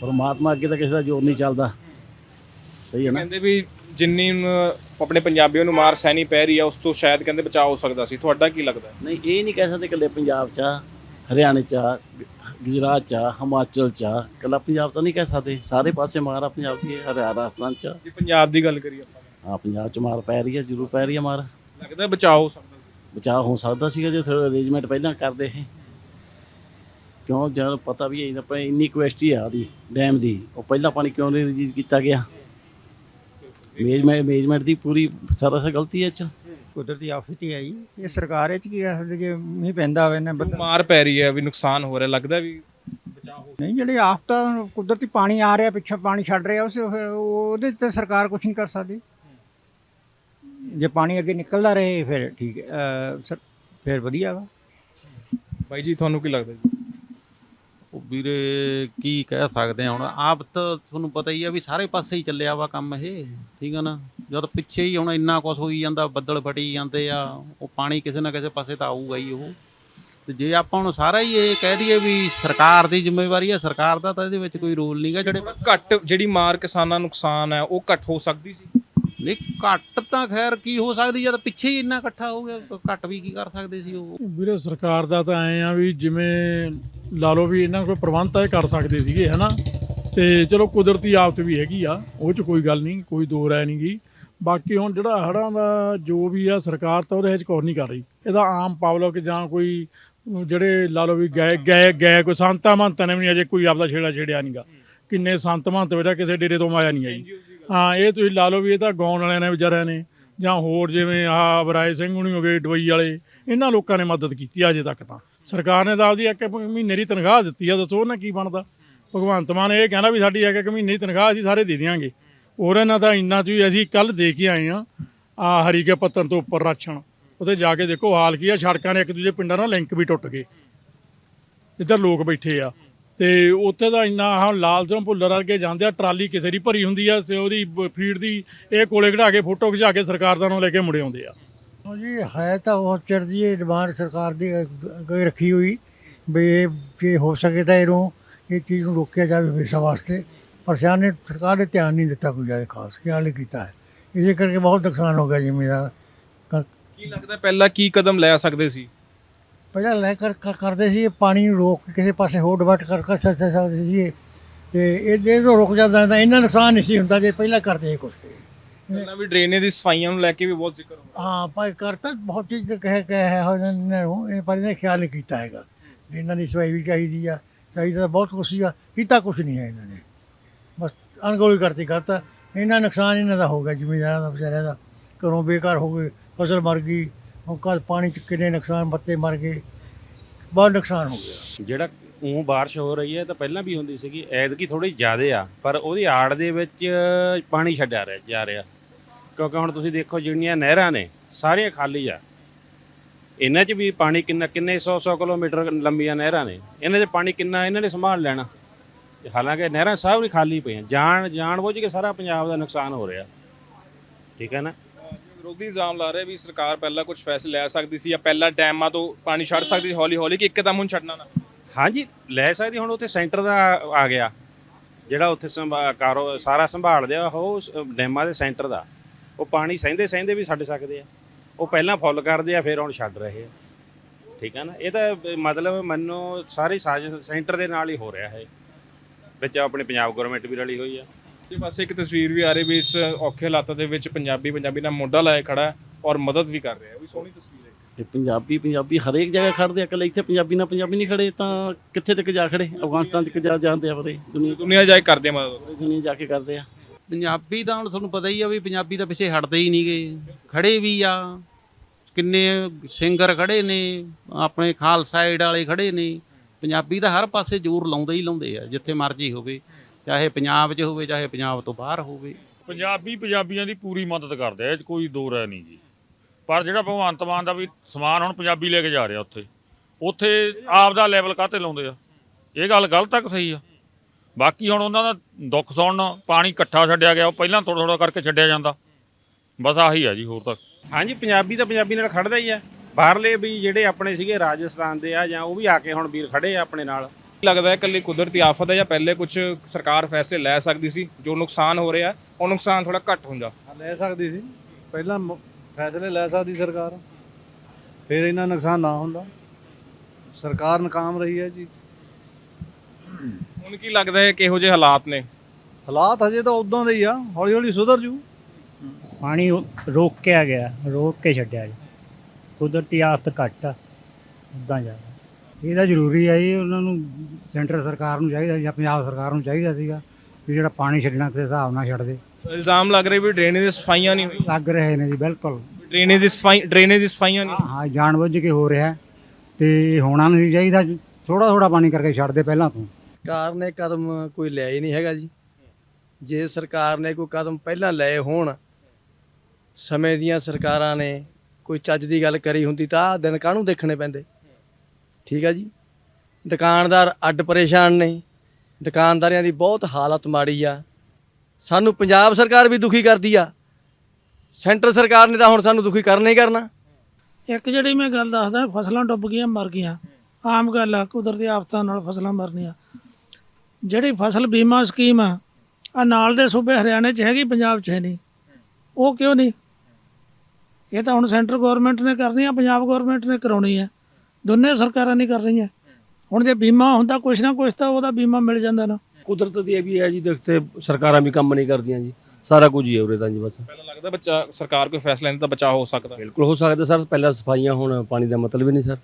ਪਰਮਾਤਮਾ ਅੱਗੇ ਤਾਂ ਕਿਸੇ ਦਾ ਜ਼ੋਰ ਨਹੀਂ ਚੱਲਦਾ। ਸਹੀ ਹੈ ਨਾ? ਕਹਿੰਦੇ ਵੀ ਜਿੰਨੀ ਆਪਣੇ ਪੰਜਾਬੀਆਂ ਨੂੰ ਮਾਰ ਸਹਿਣੀ ਪੈ ਰਹੀ ਆ ਉਸ ਤੋਂ ਸ਼ਾਇਦ ਕਹਿੰਦੇ ਬਚਾਅ ਹੋ ਸਕਦਾ ਸੀ। ਤੁਹਾਡਾ ਕੀ ਲੱਗਦਾ? ਨਹੀਂ ਇਹ ਨਹੀਂ ਕਹਿ ਸਕਦੇ ਇਕੱਲੇ ਪੰਜਾਬ 'ਚ ਆ, ਹਰਿਆਣੇ 'ਚ ਗੁਜਰਾਤ 'ਚ ਆ, ਹਿਮਾਚਲ 'ਚ ਆ, ਇਕੱਲਾ ਪੰਜਾਬ ਤਾਂ ਨਹੀਂ ਕਹਿ ਸਕਦੇ। ਸਾਰੇ ਪਾਸੇ ਮਾਰ ਆ ਪੰਜਾਬ ਦੀ ਹਰਿਆਣਾ ਰਾਜਸਥਾਨ 'ਚ। ਆ। ਜੇ ਪੰਜਾਬ ਦੀ ਗੱਲ ਕਰੀਏ ਆਪਾਂ ਹਾਂ ਪੰਜਾਬ 'ਚ ਮਾਰ ਪੈ ਰਹੀ ਹੈ ਜ਼ਰੂਰ ਪੈ ਰਹੀ ਹੈ ਮਾਰ। ਲੱਗਦਾ ਬਚਾਅ ਹੋ ਸਕਦਾ ਸੀ। ਬਚਾਅ ਹੋ ਸਕਦਾ ਸੀਗਾ ਜੇ ਥੋੜਾ ਅਰੇਂਜਮੈਂਟ ਪਹਿਲਾਂ ਕਰਦੇ ਇਹ ਕਿਉਂ? ਜਦ ਪਤਾ ਵੀ ਹੈ ਆਪਾਂ ਇੰਨੀ ਕੁਐਸਟੀ ਆ ਉਹਦੀ ਡੈਮ ਦੀ। ਉਹ ਪਹਿਲਾਂ ਪਾਣੀ ਕਿਉਂ ਨਹੀਂ ਰਿਲੀਜ਼ ਕੀਤਾ ਗਿਆ? ਮੇਜਮੈਂਟ ਮੇਜਮੈਂਟ ਦੀ ਪੂਰੀ ਸਾਰਾ ਸੇ ਗਲਤੀ ਹੈ ਇਹ 'ਚ। ਕੁਦਰਤੀ ਆਫਤ ਹੀ ਆਈ ਇਹ ਸਰਕਾਰ ਇਹ ਚ ਕੀ ਆ ਸਕਦੇ ਜੇ ਮੀਂਹ ਪੈਂਦਾ ਹੋਵੇ ਨਾ ਜੋ ਬੱਦਲ ਮਾਰ ਪੈ ਰਹੀ ਹੈ ਵੀ ਨੁਕਸਾਨ ਹੋ ਰਿਹਾ ਲੱਗਦਾ ਵੀ ਬਚਾਅ ਹੋ ਨਹੀਂ ਜਿਹੜੇ ਆਫਤਾਂ ਕੁਦਰਤੀ ਪਾਣੀ ਆ ਰਿਹਾ ਪਿੱਛੋਂ ਪਾਣੀ ਛੱਡ ਰਿਹਾ ਉਸ ਫਿਰ ਉਹਦੇ ਤੇ ਸਰਕਾਰ ਕੁਝ ਨਹੀਂ ਕਰ ਸਕਦੀ। ਜੇ ਪਾਣੀ ਅੱਗੇ ਨਿਕਲਦਾ ਰਹੇ ਫਿਰ ਠੀਕ ਹੈ ਅਹ, ਸਰ- ਫਿਰ ਵਧੀਆ ਵਾ। ਬਾਈ ਜੀ ਤੁਹਾਨੂੰ ਕੀ ਲੱਗਦਾ ਜੀ? ਉਹ ਵੀਰੇ ਕੀ ਕਹਿ ਸਕਦੇ ਆ ਹੁਣ ਆਪ ਤਾਂ ਤੁਹਾਨੂੰ ਪਤਾ ਹੀ ਆ ਵੀ ਸਾਰੇ ਪਾਸੇ ਹੀ ਚੱਲਿਆ ਵਾ ਕੰਮ ਇਹ ਠੀਕ ਆ ਨਾ? ਜਦ ਪਿੱਛੇ ਹੀ ਹੁਣ ਇੰਨਾ ਕੁਝ ਹੋਈ ਜਾਂਦਾ ਬੱਦਲ ਫਟੀ ਜਾਂਦੇ ਆ ਉਹ ਪਾਣੀ ਕਿਸੇ ਨਾ ਕਿਸੇ ਪਾਸੇ ਤਾਂ ਆਊਗਾ ਹੀ ਉਹ। ਤੇ ਜੇ ਆਪਾਂ ਹੁਣ ਸਾਰਾ ਹੀ ਇਹ ਕਹਿ ਦਈਏ ਵੀ ਸਰਕਾਰ ਦੀ ਜ਼ਿੰਮੇਵਾਰੀ ਹੈ ਸਰਕਾਰ ਦਾ ਤਾਂ ਇਹਦੇ ਵਿੱਚ ਕੋਈ ਰੋਲ ਨਹੀਂਗਾ ਜਿਹੜੇ ਘੱਟ ਜਿਹੜੀ ਮਾਰ ਕਿਸਾਨਾਂ ਨੂੰ ਨੁਕਸਾਨ ਹੈ ਉਹ ਘੱਟ ਹੋ ਸਕਦੀ ਸੀ। ਨਹੀਂ ਘੱਟ ਤਾਂ ਖੈਰ ਕੀ ਹੋ ਸਕਦੀ ਜਦ ਪਿੱਛੇ ਹੀ ਇੰਨਾ ਇਕੱਠਾ ਹੋ ਗਿਆ ਘੱਟ ਵੀ ਕੀ ਕਰ ਸਕਦੇ ਸੀ ਉਹ? ਵੀਰੇ ਸਰਕਾਰ ਦਾ ਤਾਂ ਐ ਆ ਵੀ ਜਿਵੇਂ ਲਾ ਲਓ ਵੀ ਇਹਨਾਂ ਕੋਈ ਪ੍ਰਬੰਧ ਤਾਂ ਇਹ ਕਰ ਸਕਦੇ ਸੀਗੇ, ਹਨਾ? ਤੇ ਚਲੋ ਕੁਦਰਤੀ ਆਫਤ ਵੀ ਹੈਗੀ ਆ, ਉਹ ਚ ਕੋਈ ਗੱਲ ਨਹੀਂ, ਕੋਈ ਦੋ ਰਾਏ ਨਹੀਂ ਗੀ ਬਾਕੀ ਹੁਣ ਜਿਹੜਾ ਹੜ੍ਹਾਂ ਦਾ ਜੋ ਵੀ ਆ, ਸਰਕਾਰ ਤਾਂ ਉਹਦੇ ਵਿੱਚ ਕੁਛ ਨਹੀਂ ਕਰ ਰਹੀ। ਇਹਦਾ ਆਮ ਪਬਲਿਕ ਜਾਂ ਕੋਈ, ਜਿਹੜੇ ਲਾ ਲਓ ਵੀ ਗਏ ਗਏ ਗਏ ਕੋਈ ਸੰਤਾਂ ਮਹੰਤਾਂ ਨੇ ਵੀ ਅਜੇ ਕੋਈ ਆਪਦਾ ਛੇੜਾ ਛੇੜਿਆ ਨਹੀਂਗਾ ਕਿੰਨੇ ਸੰਤ ਮਹੰਤ ਬੇਟਾ ਕਿਸੇ ਡੇਰੇ ਤੋਂ ਆਇਆ ਨਹੀਂ ਆਈ। ਹਾਂ, ਇਹ ਤੁਸੀਂ ਲਾ ਲਓ ਵੀ ਇਹ ਤਾਂ ਗਾਉਣ ਵਾਲਿਆਂ ਨੇ ਵਿਚਾਰਿਆਂ ਨੇ, ਜਾਂ ਹੋਰ ਜਿਵੇਂ ਆ ਬਰਾਏ ਸਿੰਘ ਹੁਣੀ ਹੋ ਗਏ ਡਬਈ ਵਾਲੇ, ਇਹਨਾਂ ਲੋਕਾਂ ਨੇ ਮਦਦ ਕੀਤੀ ਅਜੇ ਤੱਕ ਤਾਂ। ਸਰਕਾਰ ਨੇ ਤਾਂ ਆਪਦੀ ਇੱਕ ਇੱਕ ਮਹੀਨੇ ਦੀ ਤਨਖਾਹ ਦਿੱਤੀ ਆ, ਦੱਸੋ ਉਹਨਾਂ ਕੀ ਬਣਦਾ? ਭਗਵੰਤ ਮਾਨ ਇਹ ਕਹਿੰਦਾ ਵੀ ਸਾਡੀ ਇੱਕ ਇੱਕ ਮਹੀਨੇ ਦੀ ਤਨਖਾਹ ਅਸੀਂ ਸਾਰੇ ਦੇ ਦਿਆਂਗੇ। ਹੋਰ ਇਹਨਾਂ ਤਾਂ ਇੰਨਾ ਤੁਸੀਂ ਅਸੀਂ ਕੱਲ ਦੇ ਕੇ ਆਏ ਆ ਆ ਹਰੀਕੇ ਪੱਤਨ ਤੋਂ ਉੱਪਰ ਰਾਛਣ ਉੱਥੇ ਜਾ ਕੇ ਦੇਖੋ ਹਾਲ ਕੀ ਆ, ਸੜਕਾਂ ਨੇ ਇੱਕ ਦੂਜੇ ਪਿੰਡਾਂ ਨਾਲ ਲਿੰਕ ਵੀ ਟੁੱਟ ਗਏ। ਇੱਧਰ ਲੋਕ ਬੈਠੇ ਆ। ਤੇ ਉੱਥੇ ਦਾ ਇੰਨਾ ਆਹ ਲਾਲ ਸਿੰਘ ਭੁੱਲਰ ਵਰਗੇ ਜਾਂਦੇ ਆ, ਟਰਾਲੀ ਕਿਸੇ ਦੀ ਭਰੀ ਹੁੰਦੀ ਆ, ਤੇ ਉਹਦੀ ਫੀਡ ਦੀ ਇਹ ਕੋਲੇ ਕਢਾ ਕੇ ਫੋਟੋ ਖਿਚਾ ਕੇ ਸਰਕਾਰ ਦਾ ਨੂੰ ਲੈ ਕੇ ਮੁੜੇ ਆਉਂਦੇ ਆ। ਜੀ ਹੈ ਤਾਂ ਉਹ ਚਿਰ ਦੀ ਡਿਮਾਂਡ ਸਰਕਾਰ ਦੀ ਕੋਈ ਰੱਖੀ ਹੋਈ ਵੀ ਇਹ ਜੇ ਹੋ ਸਕੇ ਤਾਂ ਇਹਨੂੰ ਇਹ ਚੀਜ਼ ਨੂੰ ਰੋਕਿਆ ਜਾਵੇ ਹਮੇਸ਼ਾ ਵਾਸਤੇ। ਪਰ ਸਿਆਣ ਨੇ ਸਰਕਾਰ ਨੇ ਧਿਆਨ ਨਹੀਂ ਦਿੱਤਾ ਕੋਈ ਜ਼ਿਆਦਾ ਖਾਸ ਖਿਆਲ ਨਹੀਂ ਕੀਤਾ ਹੈ। ਇਸੇ ਕਰਕੇ ਬਹੁਤ ਨੁਕਸਾਨ ਹੋ ਗਿਆ ਜ਼ਿਮੀਦਾਰ ਕੀ ਲੱਗਦਾ ਪਹਿਲਾਂ ਕੀ ਕਦਮ ਲੈ ਸਕਦੇ ਸੀ? ਪਹਿਲਾਂ ਲੈ ਕਰ ਕਰ- ਕਰਦੇ ਸੀ ਇਹ ਪਾਣੀ ਨੂੰ ਰੋਕ ਕੇ ਕਿਸੇ ਪਾਸੇ ਹੋਰ ਡਿਵਰਟ ਕਰ ਕਰ ਸਕ- ਸਕ- ਸਕਦੇ ਸੀ ਇਹ। ਤੇ ਇਹ ਜੇ ਤੋਂ ਰੁਕ ਜਾਂਦਾ ਤਾਂ ਇੰਨਾ ਨੁਕਸਾਨ ਨਹੀਂ ਸੀ ਹੁੰਦਾ ਜੇ ਪਹਿਲਾਂ ਕਰਦੇ ਇਹ ਕੁਛ। ਪਹਿਲਾਂ ਵੀ ਡਰੇਨੇ ਦੀ ਸਫਾਈਆਂ ਨੂੰ ਲੈ ਕੇ ਵੀ ਬਹੁਤ ਜ਼ਿਕਰ ਹੁੰਦਾ। ਹਾਂ ਭਾਈ ਕਰਤਾ ਬਹੁਤ ਚੀਜ਼ ਕਹਿ ਕਹਿ ਹੈ ਹੋ ਇਹਨਾਂ ਨੂੰ ਇਹ ਪਰ ਇਹਨੇ ਖਿਆਲ ਨਹੀਂ ਕੀਤਾ ਹੈਗਾ। ਇਹਨਾਂ ਦੀ ਸਫ਼ਾਈ ਵੀ ਚਾਹੀਦੀ ਆ ਚਾਹੀਦਾ ਤਾਂ ਬਹੁਤ ਕੁਛ ਸੀਗਾ ਕੀਤਾ ਕੁਛ ਨਹੀਂ ਹੈ ਇਹਨਾਂ ਨੇ। ਬਸ ਅਣਗੌਲੀ ਕਰਤੀ ਕਰਤਾ ਇੰਨਾ ਨੁਕਸਾਨ ਇਹਨਾਂ ਦਾ ਹੋ ਗਿਆ ਜ਼ਿਮੀਂਦਾਰਾਂ ਦਾ ਵਿਚਾਰਿਆਂ ਦਾ। ਘਰੋਂ ਬੇਕਾਰ ਹੋ ਗਏ ਫਸਲ ਮਰ ਗਈ ਉਹ ਕੱਲ ਪਾਣੀ ਚ ਕਿੰਨੇ ਨੁਕਸਾਨ ਬੱਤੇ ਮਰ ਗਏ ਬਹੁਤ ਨੁਕਸਾਨ ਹੋ ਗਿਆ। ਜਿਹੜਾ ਉਹ ਬਾਰਿਸ਼ ਹੋ ਰਹੀ ਹੈ ਤਾਂ ਪਹਿਲਾਂ ਵੀ ਹੁੰਦੀ ਸੀਗੀ ਐਤਕੀ ਥੋੜੀ ਜ਼ਿਆਦੇ ਆ ਪਰ ਉਹਦੀ ਆੜ ਦੇ ਵਿੱਚ ਪਾਣੀ ਛੱਡਿਆ ਰਿਹਾ ਜਾ ਰਿਹਾ। ਕਿਉਂਕਿ ਹੁਣ ਤੁਸੀਂ ਦੇਖੋ ਜਿਹੜੀਆਂ ਨਹਿਰਾਂ ਨੇ ਸਾਰੀਆਂ ਖਾਲੀ ਆ। ਇਹਨਾਂ 'ਚ ਵੀ ਪਾਣੀ ਕਿੰਨਾ ਕਿੰਨੇ 100 100 ਕਿਲੋਮੀਟਰ ਲੰਬੀਆਂ ਨਹਿਰਾਂ ਨੇ। ਇਹਨਾਂ 'ਚ ਪਾਣੀ ਕਿੰਨਾ ਇਹਨਾਂ ਨੇ ਸੰਭਾਲ ਲੈਣਾ। ਹਾਲਾਂਕਿ ਨਹਿਰਾਂ ਸਭ ਵੀ ਖਾਲੀ ਪਈਆਂ। ਜਾਣ ਜਾਣ ਬੁੱਝ ਕੇ ਸਾਰਾ ਪੰਜਾਬ ਦਾ ਨੁਕਸਾਨ ਹੋ ਰਿਹਾ। ਠੀਕ ਹੈ ਨਾ? ਵਿਰੋਧੀ ਇਲਜ਼ਾਮ ਲਾ ਰਹੇ ਵੀ ਸਰਕਾਰ ਪਹਿਲਾਂ ਕੁਝ ਫੈਸਲੇ ਲੈ ਸਕਦੀ ਸੀ ਜਾਂ ਪਹਿਲਾਂ ਡੈਮਾਂ ਤੋਂ ਪਾਣੀ ਛੱਡ ਸਕਦੀ ਸੀ ਹੌਲੀ ਹੌਲੀ ਕਿ ਇੱਕਦਮ ਹੁਣ ਛੱਡਣਾ ਨਾ? ਹਾਂਜੀ ਲੈ ਸਕਦੀ ਹੁਣ ਉੱਥੇ ਸੈਂਟਰ ਦਾ ਆ ਗਿਆ। ਜਿਹੜਾ ਉੱਥੇ ਕਾਰੋ ਸਾਰਾ ਸੰਭਾਲਦੇ ਆ ਉਹ ਡੈਮਾਂ ਦੇ ਸੈਂਟਰ ਦਾ। ਉਹ ਪਾਣੀ ਸਹਿੰਦੇ ਸਹਿੰਦੇ ਵੀ ਛੱਡ ਸਕਦੇ ਆ। ਉਹ ਪਹਿਲਾਂ ਫੁੱਲ ਕਰਦੇ ਆ ਫਿਰ ਹੁਣ ਛੱਡ ਰਹੇ ਆ। ਠੀਕ ਹੈ ਨਾ? ਇਹ ਤਾਂ ਮਤਲਬ ਮੰਨੋ ਸਾਰੀ ਸਾਜ਼ਿਸ਼ ਸੈਂਟਰ ਦੇ ਨਾਲ ਹੀ ਹੋ ਰਿਹਾ ਹੈ। ਵਿੱਚ ਆਪਣੀ ਪੰਜਾਬ ਗਵਰਨਮੈਂਟ ਵੀ ਰਲੀ ਹੋਈ ਆ। ਦੇ ਪਾਸੇ ਇੱਕ ਤਸਵੀਰ ਵੀ ਆ ਰਹੀ ਵੀ ਇਸ ਔਖੇ ਹਾਲਾਤਾਂ ਦੇ ਵਿੱਚ ਪੰਜਾਬੀ ਪੰਜਾਬੀ ਨਾਲ ਮੋਢਾ ਲਾਏ ਖੜਾ ਔਰ ਮਦਦ ਵੀ ਕਰ ਰਿਹਾ। ਹੈ ਉਹ ਵੀ ਸੋਹਣੀ ਤਸਵੀਰ ਹੈ ਇਹ। ਪੰਜਾਬੀ ਪੰਜਾਬੀ ਹਰੇਕ ਜਗ੍ਹਾ ਖੜਦੇ ਆ। ਇਕੱਲੇ ਇੱਥੇ ਪੰਜਾਬੀ ਨਾਲ ਪੰਜਾਬੀ ਨਹੀਂ ਖੜੇ ਤਾਂ ਕਿੱਥੇ ਤੱਕ ਜਾ ਖੜੇ? ਅਫਗਾਨਿਸਤਾਨ ਤੱਕ ਜਾ ਜਾਂਦੇ ਆ ਬਰੇ ਦੁਨੀਆ ਦੁਨੀਆ ਜਾਏ ਕਰਦੇ ਆ ਮਦਦ। ਦੁਨੀਆ ਜਾ ਕੇ ਕਰਦੇ ਆ। ਪੰਜਾਬੀ ਤਾਂ ਹੁਣ ਤੁਹਾਨੂੰ ਪਤਾ ਹੀ ਆ ਵੀ ਪੰਜਾਬੀ ਤਾਂ ਪਿੱਛੇ ਹਟਦੇ ਹੀ ਨਹੀਂਗੇ। ਖੜੇ ਵੀ ਆ। ਕਿੰਨੇ ਸਿੰਗਰ ਖੜੇ ਨੇ, ਆਪਣੇ ਖਾਲਸਾ ਏਡ ਵਾਲੇ ਖੜੇ ਨੇ। ਪੰਜਾਬੀ ਤਾਂ ਹਰ ਪਾਸੇ ਜ਼ੋਰ ਲਾਉਂਦੇ ਹੀ ਲਾਉਂਦੇ ਆ, ਜਿੱਥੇ ਮਰਜ਼ੀ ਹੋਵੇ। ਚਾਹੇ ਪੰਜਾਬ 'ਚ ਹੋਵੇ, ਚਾਹੇ ਪੰਜਾਬ ਤੋਂ ਬਾਹਰ ਹੋਵੇ। ਪੰਜਾਬੀ ਪੰਜਾਬੀਆਂ ਦੀ ਪੂਰੀ ਮਦਦ ਕਰਦੇ ਆ, ਇਹ 'ਚ ਕੋਈ ਦੋ ਰਾਏ ਨਹੀਂ ਜੀ। ਪਰ ਜਿਹੜਾ ਭਗਵੰਤ ਮਾਨ ਦਾ ਵੀ ਸਮਾਨ ਹੁਣ ਪੰਜਾਬੀ ਲੈ ਕੇ ਜਾ ਰਿਹਾ ਉੱਥੇ ਉੱਥੇ ਆਪ ਦਾ ਲੈਵਲ ਕਾਤੇ ਲਾਉਂਦੇ ਆ? ਇਹ ਗੱਲ ਗਲਤ ਆ ਸਹੀ ਆ? ਬਾਕੀ ਹੁਣ ਉਹਨਾਂ ਦਾ ਦੁੱਖ ਸੁਣਨ ਪਾਣੀ ਇਕੱਠਾ ਛੱਡਿਆ ਗਿਆ ਉਹ ਪਹਿਲਾਂ ਥੋੜਾ ਥੋੜਾ ਕਰਕੇ ਛੱਡਿਆ ਜਾਂਦਾ। ਬਸ ਆਹੀ ਆ ਜੀ ਹੋਰ ਤਾਂ। ਹਾਂਜੀ ਪੰਜਾਬੀ ਤਾਂ ਪੰਜਾਬੀ ਨਾਲ ਖੜਦਾ ਹੀ ਆ। ਬਾਹਰਲੇ ਵੀ ਜਿਹੜੇ ਆਪਣੇ ਸੀਗੇ ਰਾਜਸਥਾਨ ਦੇ ਆ ਜਾਂ ਉਹ ਵੀ ਆ ਕੇ ਹੁਣ ਵੀਰ ਖੜੇ ਆ ਆਪਣੇ ਨਾਲ। ਲੱਗਦਾ ਹੈ ਇਕੱਲੀ ਕੁਦਰਤੀ ਆਫਤ ਹੈ ਜਾਂ ਪਹਿਲੇ ਕੁਝ ਸਰਕਾਰ ਫੈਸਲੇ ਲੈ ਸਕਦੀ ਸੀ ਜੋ ਨੁਕਸਾਨ ਹੋ ਰਿਹਾ ਉਹ ਨੁਕਸਾਨ ਥੋੜਾ ਘੱਟ ਹੁੰਦਾ। ਲੈ ਸਕਦੀ ਸੀ। ਪਹਿਲਾਂ ਮ- ਫੈਸਲੇ ਲੈ ਸਕਦੀ ਸਰਕਾਰ। ਫਿਰ ਇਹਨਾਂ ਨੁਕਸਾਨ ਨਾ ਹੁੰਦਾ। ਸਰਕਾਰ ਨਾਕਾਮ ਰਹੀ ਹੈ ਜੀ ਹੁਣ ਕੀ ਲੱਗਦਾ ਹੈ ਕਿਹੋ ਜਿਹੇ ਹਾਲਾਤ ਨੇ? ਹਾਲਾਤ ਹਜੇ ਤਾਂ ਉਦਾਂ ਦੇ ਹੀ ਆ ਹੌਲੀ ਹੌਲੀ ਸੁਧਰ ਜੂ। ਪਾਣੀ ਰੋਕ ਕੇ ਆ ਗਿਆ ਰੋਕ ਕੇ ਛੱਡਿਆ ਜੀ। ਕੁਦਰਤੀ ਆਫਤ ਘੱਟ ਆ ਉਦਾਂ ਜ਼ਿਆਦਾ ਇਹ ਤਾਂ ਜ਼ਰੂਰੀ ਹੈ ਜੀ ਉਹਨਾਂ ਨੂੰ ਸੈਂਟਰ ਸਰਕਾਰ ਨੂੰ ਚਾਹੀਦਾ ਜਾਂ ਪੰਜਾਬ ਸਰਕਾਰ ਨੂੰ ਚਾਹੀਦਾ ਸੀਗਾ ਵੀ ਜਿਹੜਾ ਪਾਣੀ ਛੱਡਣਾ ਕਿਸੇ ਹਿਸਾਬ ਨਾਲ ਛੱਡ ਦੇ। ਇਲਜ਼ਾਮ ਲੱਗ ਰਹੇ ਵੀ ਡਰੇਨ ਦੀ ਸਫਾਈਆਂ ਨਹੀਂ ਹੋਈ। ਲੱਗ ਰਹੇ ਨੇ ਜੀ ਬਿਲਕੁਲ। ਡਰੇਨੇਜ ਦੀ ਸਫ਼ਾਈ ਡਰੇਨੇਜ ਦੀ ਸਫਾਈਆਂ ਨਹੀਂ ਹਾਂ ਜਾਣਬੁੱਝ ਕੇ ਹੋ ਰਿਹਾ ਤੇ ਹੋਣਾ ਨਹੀਂ ਚਾਹੀਦਾ ਥੋੜਾ ਥੋੜਾ ਪਾਣੀ ਕਰਕੇ ਛੱਡਦੇ ਪਹਿਲਾਂ ਤੋਂ। ਸਰਕਾਰ ਨੇ ਕਦਮ ਕੋਈ ਲਿਆ ਹੀ ਨਹੀਂ ਹੈਗਾ ਜੀ। ਜੇ ਸਰਕਾਰ ਨੇ ਕੋਈ ਕਦਮ ਪਹਿਲਾਂ ਲਏ ਹੋਣ, ਸਮੇਂ ਦੀਆਂ ਸਰਕਾਰਾਂ ਨੇ ਕੋਈ ਚੱਜ ਦੀ ਗੱਲ ਕਰੀ ਹੁੰਦੀ ਤਾਂ ਆਹ ਦਿਨ ਕਾਹਨੂੰ ਦੇਖਣੇ ਪੈਂਦੇ? ਠੀਕ ਆ ਜੀ? ਦੁਕਾਨਦਾਰ ਅੱਡ ਪਰੇਸ਼ਾਨ ਨੇ, ਦੁਕਾਨਦਾਰਿਆਂ ਦੀ ਬਹੁਤ ਹਾਲਤ ਮਾੜੀ ਆ। ਸਾਨੂੰ ਪੰਜਾਬ ਸਰਕਾਰ ਵੀ ਦੁਖੀ ਕਰਦੀ ਆ। ਸੈਂਟਰ ਸਰਕਾਰ ਨੇ ਤਾਂ ਹੁਣ ਸਾਨੂੰ ਦੁਖੀ ਕਰਨਾ ਹੀ ਕਰਨਾ। ਇੱਕ ਜਿਹੜੀ ਮੈਂ ਗੱਲ ਦੱਸਦਾ, ਫਸਲਾਂ ਡੁੱਬ ਗਈਆਂ, ਮਰ ਗਈਆਂ। ਆਮ ਗੱਲ ਆ, ਕੁਦਰਤੀ ਆਫਤਾਂ ਨਾਲ ਫਸਲਾਂ ਮਰਨੀਆਂ। ਜਿਹੜੀ ਫਸਲ ਬੀਮਾ ਸਕੀਮ ਆ ਆ ਨਾਲ ਦੇ ਸੂਬੇ ਹਰਿਆਣੇ 'ਚ ਹੈਗੀ ਪੰਜਾਬ 'ਚ ਹੈ ਨਹੀਂ। ਉਹ ਕਿਉਂ ਨਹੀਂ? ਇਹ ਤਾਂ ਹੁਣ ਸੈਂਟਰ ਗਵਰਨਮੈਂਟ ਨੇ ਕਰਨੀ ਆ ਪੰਜਾਬ ਗਵਰਨਮੈਂਟ ਨੇ ਕਰਾਉਣੀ ਆ। ਦੋਨੇ ਸਰਕਾਰਾਂ ਨਹੀਂ ਕਰ ਰਹੀਆਂ ਹੁਣ ਜੇ ਬੀਮਾ ਹੁੰਦਾ ਕੁਛ ਨਾ ਕੁਛ ਤਾਂ ਉਹਦਾ ਬੀਮਾ ਮਿਲ ਜਾਂਦਾ ਨਾ। ਕੁਦਰਤ ਦੀ ਇਹ ਵੀ ਹੈ ਜੀ ਦੇਖਤੇ ਸਰਕਾਰਾਂ ਵੀ ਕੰਮ ਨਹੀਂ ਕਰਦੀਆਂ ਜੀ। ਸਾਰਾ ਕੁਝ ਹੀ ਹੈ ਉਰੇ ਤਾਂ ਜੀ ਬਸ। ਪਹਿਲਾਂ ਲੱਗਦਾ ਬੱਚਾ ਸਰਕਾਰ ਕੋਈ ਫੈਸਲਾ ਲੈਂਦੀ ਤਾਂ ਬਚਾਅ ਹੋ ਸਕਦਾ। ਬਿਲਕੁਲ ਹੋ ਸਕਦਾ ਸਰ। ਪਹਿਲਾਂ ਸਫਾਈਆਂ ਹੁਣ ਪਾਣੀ ਦਾ ਮਤਲਬ ਹੀ ਨਹੀਂ ਸਰ।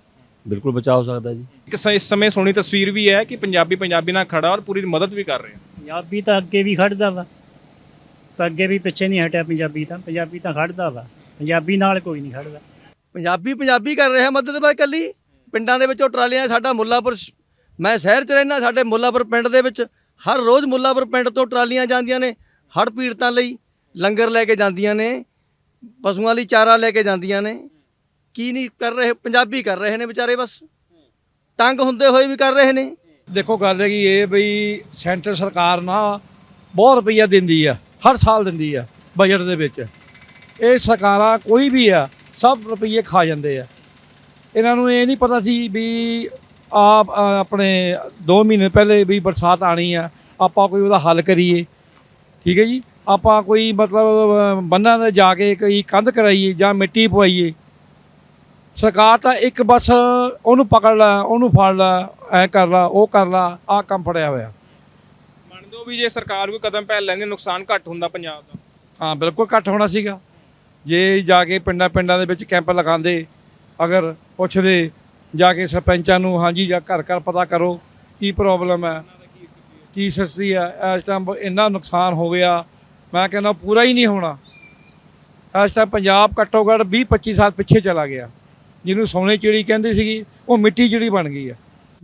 ਬਿਲਕੁਲ ਬਚਾਅ ਹੋ ਸਕਦਾ ਜੀ। ਇੱਕ ਸ- ਇਸ ਸਮੇਂ ਸੋਹਣੀ ਤਸਵੀਰ ਵੀ ਹੈ ਕਿ ਪੰਜਾਬੀ ਪੰਜਾਬੀ ਨਾਲ ਖੜਾ ਔਰ ਪੂਰੀ ਮਦਦ ਵੀ ਕਰ ਰਹੇ। ਆ ਪੰਜਾਬੀ ਤਾਂ ਅੱਗੇ ਵੀ ਖੜਦਾ ਵਾ। ਤਾਂ ਅੱਗੇ ਵੀ ਪਿੱਛੇ ਨਹੀਂ ਹਟਿਆ ਪੰਜਾਬੀ ਤਾਂ। ਪੰਜਾਬੀ ਤਾਂ ਖੜਦਾ ਵਾ। ਪੰਜਾਬੀ ਨਾਲ ਕੋਈ ਨਹੀਂ ਖੜਦਾ। ਪੰਜਾਬੀ ਪੰਜਾਬੀ ਕਰ ਰਿਹਾ ਮਦਦ ਬਾ ਇਕੱਲੀ। ਪਿੰਡਾਂ ਦੇ ਵਿੱਚੋਂ ਟਰਾਲੀਆਂ ਸਾਡਾ ਮੁੱਲਾਪੁਰ ਸ਼- ਮੈਂ ਸ਼ਹਿਰ 'ਚ ਰਹਿਣਾ ਸਾਡੇ ਮੁੱਲਾਪੁਰ ਪਿੰਡ ਦੇ ਵਿੱਚ ਹਰ ਰੋਜ਼ ਮੁੱਲਾਪੁਰ ਪਿੰਡ ਤੋਂ ਟਰਾਲੀਆਂ ਜਾਂਦੀਆਂ ਨੇ। ਹੜ੍ਹ ਪੀੜਤਾਂ ਲਈ ਲੰਗਰ ਲੈ ਕੇ ਜਾਂਦੀਆਂ ਨੇ ਪਸ਼ੂਆਂ ਲਈ ਚਾਰਾ ਲੈ ਕੇ ਜਾਂਦੀਆਂ ਨੇ। ਕੀ ਨਹੀਂ ਕਰ ਰਹੇ, ਪੰਜਾਬੀ ਕਰ ਰਹੇ ਨੇ ਵਿਚਾਰੇ ਬਸ। ਤੰਗ ਹੁੰਦੇ ਹੋਏ ਵੀ ਕਰ ਰਹੇ ਨੇ। ਦੇਖੋ ਗੱਲ ਹੈਗੀ ਇਹ ਬਈ ਸੈਂਟਰ ਸਰਕਾਰ ਨਾ ਬਹੁਤ ਰੁਪਈਆ ਦਿੰਦੀ ਆ, ਹਰ ਸਾਲ ਦਿੰਦੀ ਆ ਬਜਟ ਦੇ ਵਿੱਚ। ਇਹ ਸਰਕਾਰਾਂ ਕੋਈ ਵੀ ਆ, ਸਭ ਰੁਪਈਏ ਖਾ ਜਾਂਦੇ ਆ। ਇਹਨਾਂ ਨੂੰ ਇਹ ਨਹੀਂ ਪਤਾ ਸੀ ਵੀ ਆਪ ਆਪਣੇ 2 ਮਹੀਨੇ ਪਹਿਲੇ ਵੀ ਬਰਸਾਤ ਆਣੀ ਆ, ਆਪਾਂ ਕੋਈ ਉਹਦਾ ਹੱਲ ਕਰੀਏ। ਠੀਕ ਹੈ ਜੀ? ਆਪਾਂ ਕੋਈ ਮਤਲਬ ਬੰਨਾਂ ਤੇ ਜਾ ਕੇ ਕੋਈ ਕੰਧ ਕਰਾਈਏ ਜਾਂ ਮਿੱਟੀ ਪਵਾਈਏ। ਸਰਕਾਰ ਤਾਂ ਇੱਕ ਬਸ ਉਹਨੂੰ ਪਕੜ ਲੈ ਉਹਨੂੰ ਫੜ ਲੈ ਐ ਕਰ ਲਾ ਉਹ ਕਰ ਲਾ ਆ ਕੰਮ ਫੜਿਆ ਹੋਇਆ। ਮੰਨਦੇ ਹੋ ਵੀ ਜੇ ਸਰਕਾਰ ਕੋਈ ਕਦਮ ਪਹਿਲ ਲੈਂਦੀ ਨੁਕਸਾਨ ਘੱਟ ਹੁੰਦਾ ਪੰਜਾਬ ਦਾ? ਹਾਂ ਬਿਲਕੁਲ ਘੱਟ ਹੋਣਾ ਸੀਗਾ। ਜੇ ਜਾ ਕੇ ਪਿੰਡਾਂ ਪਿੰਡਾਂ ਦੇ ਵਿੱਚ ਕੈਂਪ ਲਗਾਉਂਦੇ ਅਗਰ ਪੁੱਛਦੇ ਜਾ ਕੇ ਸਰਪੰਚਾਂ ਨੂੰ ਹਾਂਜੀ ਜਾਂ ਘਰ ਘਰ ਪਤਾ ਕਰੋ ਕੀ ਪ੍ਰੋਬਲਮ ਹੈ ਕੀ ਸਸਤੀ ਹੈ ਇਸ ਟਾਈਮ ਇੰਨਾ ਨੁਕਸਾਨ ਹੋ ਗਿਆ ਮੈਂ ਕਹਿੰਦਾ ਪੂਰਾ ਹੀ ਨਹੀਂ ਹੋਣਾ। ਇਸ ਟਾਈਮ ਪੰਜਾਬ ਘੱਟੋ ਘੱਟ 20 25 ਸਾਲ ਪਿੱਛੇ ਚਲਾ ਗਿਆ। ਜਿਹਨੂੰ ਸੋਨੇ ਚਿੜੀ ਕਹਿੰਦੇ ਸੀਗੀ ਉਹ ਮਿੱਟੀ ਚਿੜੀ ਬਣ ਗਈ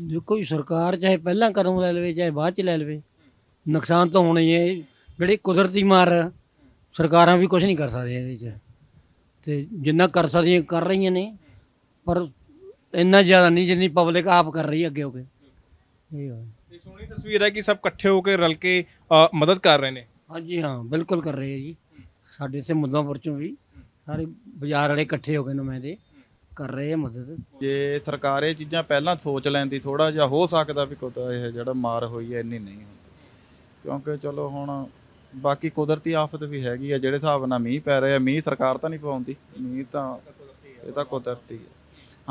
ਦੇਖੋ ਜੀ ਸਰਕਾਰ ਚਾਹੇ ਪਹਿਲਾਂ ਕਦਮ ਲੈ ਲਵੇ ਚਾਹੇ ਬਾਅਦ ਚ ਲੈ ਲਵੇ ਨੁਕਸਾਨ ਤਾਂ ਹੋਣਾ ਹੀ ਹੈ। ਜਿਹੜੀ ਕੁਦਰਤੀ ਮਾਰ ਆ, ਸਰਕਾਰਾਂ ਵੀ ਕੁਝ ਨਹੀਂ ਕਰ ਸਕਦੀਆਂ ਇਹਦੇ ਚ। ਤੇ ਜਿੰਨਾ ਕਰ ਸਕਦੀਆਂ ਕਰ ਰਹੀਆਂ ਨੇ ਪਰ ਇੰਨਾ ਜ਼ਿਆਦਾ ਨਹੀਂ ਜਿੰਨੀ ਪਬਲਿਕ ਆਪ ਕਰ ਰਹੀ ਹੈ ਅੱਗੇ ਹੋ ਕੇ। ਇਹ ਆ। ਇਹ ਸੋਹਣੀ ਤਸਵੀਰ ਹੈ ਕਿ ਸਭ ਇਕੱਠੇ ਹੋ ਕੇ ਰਲ ਕੇ ਅ, ਮਦਦ ਕਰ ਰਹੇ ਨੇ। ਹਾਂਜੀ ਹਾਂ ਬਿਲਕੁਲ ਕਰ ਰਹੇ ਆ ਜੀ। ਸਾਡੇ ਇੱਥੇ ਮੁੱਦਾਂਪੁਰ ਚੋਂ ਵੀ ਸਾਰੇ ਬਾਜ਼ਾਰ ਵਾਲੇ ਇਕੱਠੇ ਹੋ ਕੇ ਨੁਮਾਇੰਦੇ ਕਰ ਰਹੇ ਆ ਮਦਦ? ਜੇ ਸਰਕਾਰ ਇਹ ਚੀਜ਼ਾਂ ਪਹਿਲਾਂ ਸੋਚ ਲੈਂਦੀ ਥੋੜਾ ਜਿਹਾ ਹੋ ਸਕਦਾ ਵੀ ਕੋਈ ਇਹ ਜਿਹੜਾ ਮਾਰ ਹੋਈ ਹੈ ਇੰਨੀ ਨਹੀਂ ਹੁੰਦੀ। ਕਿਉਂਕਿ ਚਲੋ ਹੁਣ ਬਾਕੀ ਕੁਦਰਤੀ ਆਫਤ ਵੀ ਹੈਗੀ ਆ ਜਿਹੜੇ ਹਿਸਾਬ ਨਾਲ ਮੀਂਹ ਪੈ ਰਿਹਾ ਮੀਂਹ ਸਰਕਾਰ ਤਾਂ ਨਹੀਂ ਪਾਉਂਦੀ। ਮੀਂਹ ਤਾਂ ਇਹ ਤਾਂ ਕੁਦਰਤੀ ਹੈ।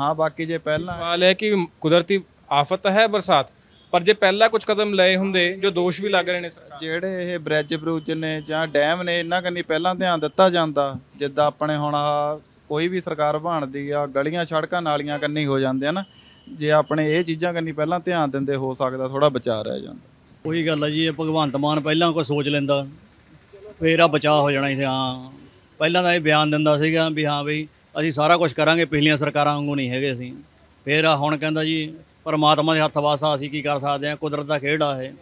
ਹਾਂ ਬਾਕੀ ਜੇ ਪਹਿਲਾਂ ਸਵਾਲ ਹੈ ਕਿ ਕੁਦਰਤੀ ਆਫਤ ਹੈ ਬਰਸਾਤ ਪਰ ਜੇ ਪਹਿਲਾਂ ਕੁਝ ਕਦਮ ਲਏ ਹੁੰਦੇ ਜੋ ਦੋਸ਼ ਵੀ ਲੱਗ ਰਹੇ ਨੇ ਸਰਕਾਰ ਜਿਹੜੇ ਇਹ ਬ੍ਰਿਜ ਬਰੂਜ ਨੇ ਜਾਂ ਡੈਮ ਨੇ ਇਹਨਾਂ ਕੰਨੀ ਪਹਿਲਾਂ ਧਿਆਨ ਦਿੱਤਾ ਜਾਂਦਾ ਜਿੱਦਾਂ ਆਪਣੇ ਹੁਣ ਆਹ ਕੋਈ ਵੀ ਸਰਕਾਰ ਬਣਦੀ ਆ ਗਲੀਆਂ ਸੜਕਾਂ ਨਾਲੀਆਂ ਕੰਨੀ ਹੋ ਜਾਂਦੇ ਆ ਨਾ ਜੇ ਆਪਣੇ ਇਹ ਚੀਜ਼ਾਂ ਕੰਨੀ ਪਹਿਲਾਂ ਧਿਆਨ ਦਿੰਦੇ ਹੋ ਸਕਦਾ ਥੋੜਾ ਬਚਾ ਰਹਿ ਜਾਂਦਾ। ਉਹੀ ਗੱਲ ਆ ਜੀ ਇਹ ਭਗਵੰਤ ਮਾਨ ਪਹਿਲਾਂ ਕੋਈ ਸੋਚ ਲੈਂਦਾ ਫੇਰ ਆ ਬਚਾਅ ਹੋ ਜਾਣਾ ਸੀ ਹਾਂ। ਪਹਿਲਾਂ ਤਾਂ ਇਹ ਬਿਆਨ ਦਿੰਦਾ ਸੀਗਾ ਵੀ ਹਾਂ ਬਈ ਅਸੀਂ ਸਾਰਾ ਕੁਝ ਕਰਾਂਗੇ ਪਿਛਲੀਆਂ ਸਰਕਾਰਾਂ ਵਾਂਗੂ ਨਹੀਂ ਹੈਗੇ ਅਸੀਂ। ਫੇਰ ਆ ਹੁਣ ਕਹਿੰਦਾ ਜੀ ਪਰਮਾਤਮਾ ਦੇ ਹੱਥ ਵਾਸਾ ਅਸੀਂ ਕੀ ਕਰ ਸਕਦੇ ਹਾਂ ਕੁਦਰਤ ਦਾ ਖੇਡ ਆ ਇਹ।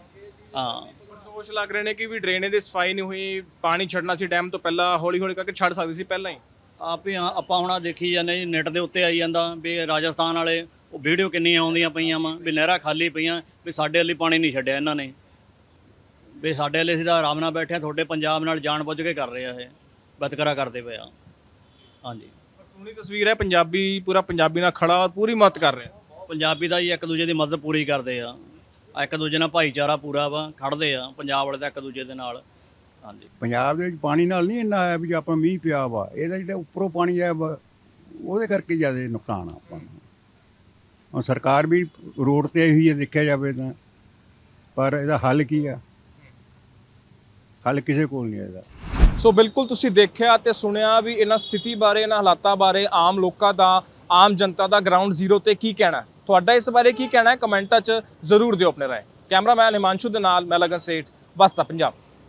ਹਾਂ। ਦੋਸ਼ ਲੱਗ ਰਹੇ ਨੇ ਕਿ ਵੀ ਡਰੇਨੇਜ ਦੀ ਸਫ਼ਾਈ ਨਹੀਂ ਹੋਈ ਪਾਣੀ ਛੱਡਣਾ ਸੀ ਡੈਮ ਤੋਂ ਪਹਿਲਾਂ ਹੌਲੀ ਹੌਲੀ ਕਰਕੇ ਛੱਡ ਸਕਦੀ ਸੀ ਪਹਿਲਾਂ ਹੀ। ਆਪ ਹੀ ਹਾਂ, ਆਪਾਂ ਹੁਣ ਦੇਖੀ ਜਾਂਦੇ ਜੀ ਨੈਟ ਦੇ ਉੱਤੇ ਆਈ ਜਾਂਦਾ ਵੀ ਰਾਜਸਥਾਨ ਵਾਲੇ ਉਹ ਵੀਡੀਓ ਕਿੰਨੀਆਂ ਆਉਂਦੀਆਂ ਪਈਆਂ ਵਾ ਵੀ ਨਹਿਰਾਂ ਖਾਲੀ ਪਈਆਂ ਵੀ ਸਾਡੇ ਲਈ ਪਾਣੀ ਨਹੀਂ ਛੱਡਿਆ ਇਹਨਾਂ ਨੇ। ਵੀ ਸਾਡੇ ਲਈ ਤਾਂ ਆਰਾਮ ਨਾਲ ਬੈਠੇ ਹਾਂ ਤੁਹਾਡੇ ਪੰਜਾਬ ਨਾਲ ਜਾਣ ਬੁੱਝ ਕੇ ਕਰ ਰਹੇ ਆ ਇਹ ਬਤਕਰਾ ਕਰਦੇ ਪਏ ਆ। ਹਾਂਜੀ। ਸੋਹਣੀ ਤਸਵੀਰ ਹੈ ਪੰਜਾਬੀ ਪੂਰਾ ਪੰਜਾਬੀ ਨਾਲ ਖੜਾ ਔਰ ਪੂਰੀ ਮਦਦ ਕਰ ਰਿਹਾ। ਪੰਜਾਬੀ ਦਾ ਜੀ ਇੱਕ ਦੂਜੇ ਦੀ ਮਦਦ ਪੂਰੀ ਕਰਦੇ ਆ। ਆ ਇੱਕ ਦੂਜੇ ਨਾਲ ਭਾਈਚਾਰਾ ਪੂਰਾ ਵਾ ਖੜਦੇ ਆ ਪੰਜਾਬ ਵਾਲੇ ਤਾਂ ਇੱਕ ਦੂਜੇ ਦੇ ਨਾਲ। ਹਾਂਜੀ। ਪੰਜਾਬ ਦੇ ਵਿੱਚ ਪਾਣੀ ਨਾਲ ਨਹੀਂ ਇੰਨਾ ਆਇਆ ਵੀ ਜੇ ਆਪਾਂ ਮੀਂਹ ਪਿਆ ਵਾ ਇਹਦਾ ਜਿਹੜਾ ਉੱਪਰੋਂ ਪਾਣੀ ਆਇਆ ਵਾ ਉਹਦੇ ਕਰਕੇ ਜ਼ਿਆਦਾ ਨੁਕਸਾਨ ਆ ਆਪਾਂ ਨੂੰ। ਹੁਣ ਸਰਕਾਰ ਵੀ ਰੋਡ ਤੇ ਆਈ ਹੋਈ ਹੈ ਦੇਖਿਆ ਜਾਵੇ ਤਾਂ ਪਰ ਇਹਦਾ ਹੱਲ ਕੀ ਆ? ਹੱਲ ਕਿਸੇ ਕੋਲ ਨਹੀਂ ਇਹਦਾ। ਸੋ ਬਿਲਕੁਲ ਤੁਸੀਂ ਦੇਖਿਆ ਤੇ ਸੁਣਿਆ ਵੀ ਇਹਨਾਂ ਸਥਿਤੀ ਬਾਰੇ ਇਹਨਾਂ ਹਾਲਾਤਾਂ ਬਾਰੇ ਆਮ ਲੋਕਾਂ ਦਾ ਆਮ ਜਨਤਾ ਦਾ ਗਰਾਊਂਡ ਜ਼ੀਰੋ ਤੇ ਕੀ ਕਹਿਣਾ ਹੈ? ਤੁਹਾਡਾ ਇਸ ਬਾਰੇ ਕੀ ਕਹਿਣਾ ਹੈ? ਕਮੈਂਟਾਂ 'ਚ ਜ਼ਰੂਰ ਦਿਓ ਆਪਣੇ ਰਾਏ। ਕੈਮਰਾਮੈਨ ਹਿਮਾਂਸ਼ੂ ਦੇ ਨਾਲ ਮੈਂ ਲਗਨ ਸੇਠ ਵਸਤਾ ਪੰਜਾਬ।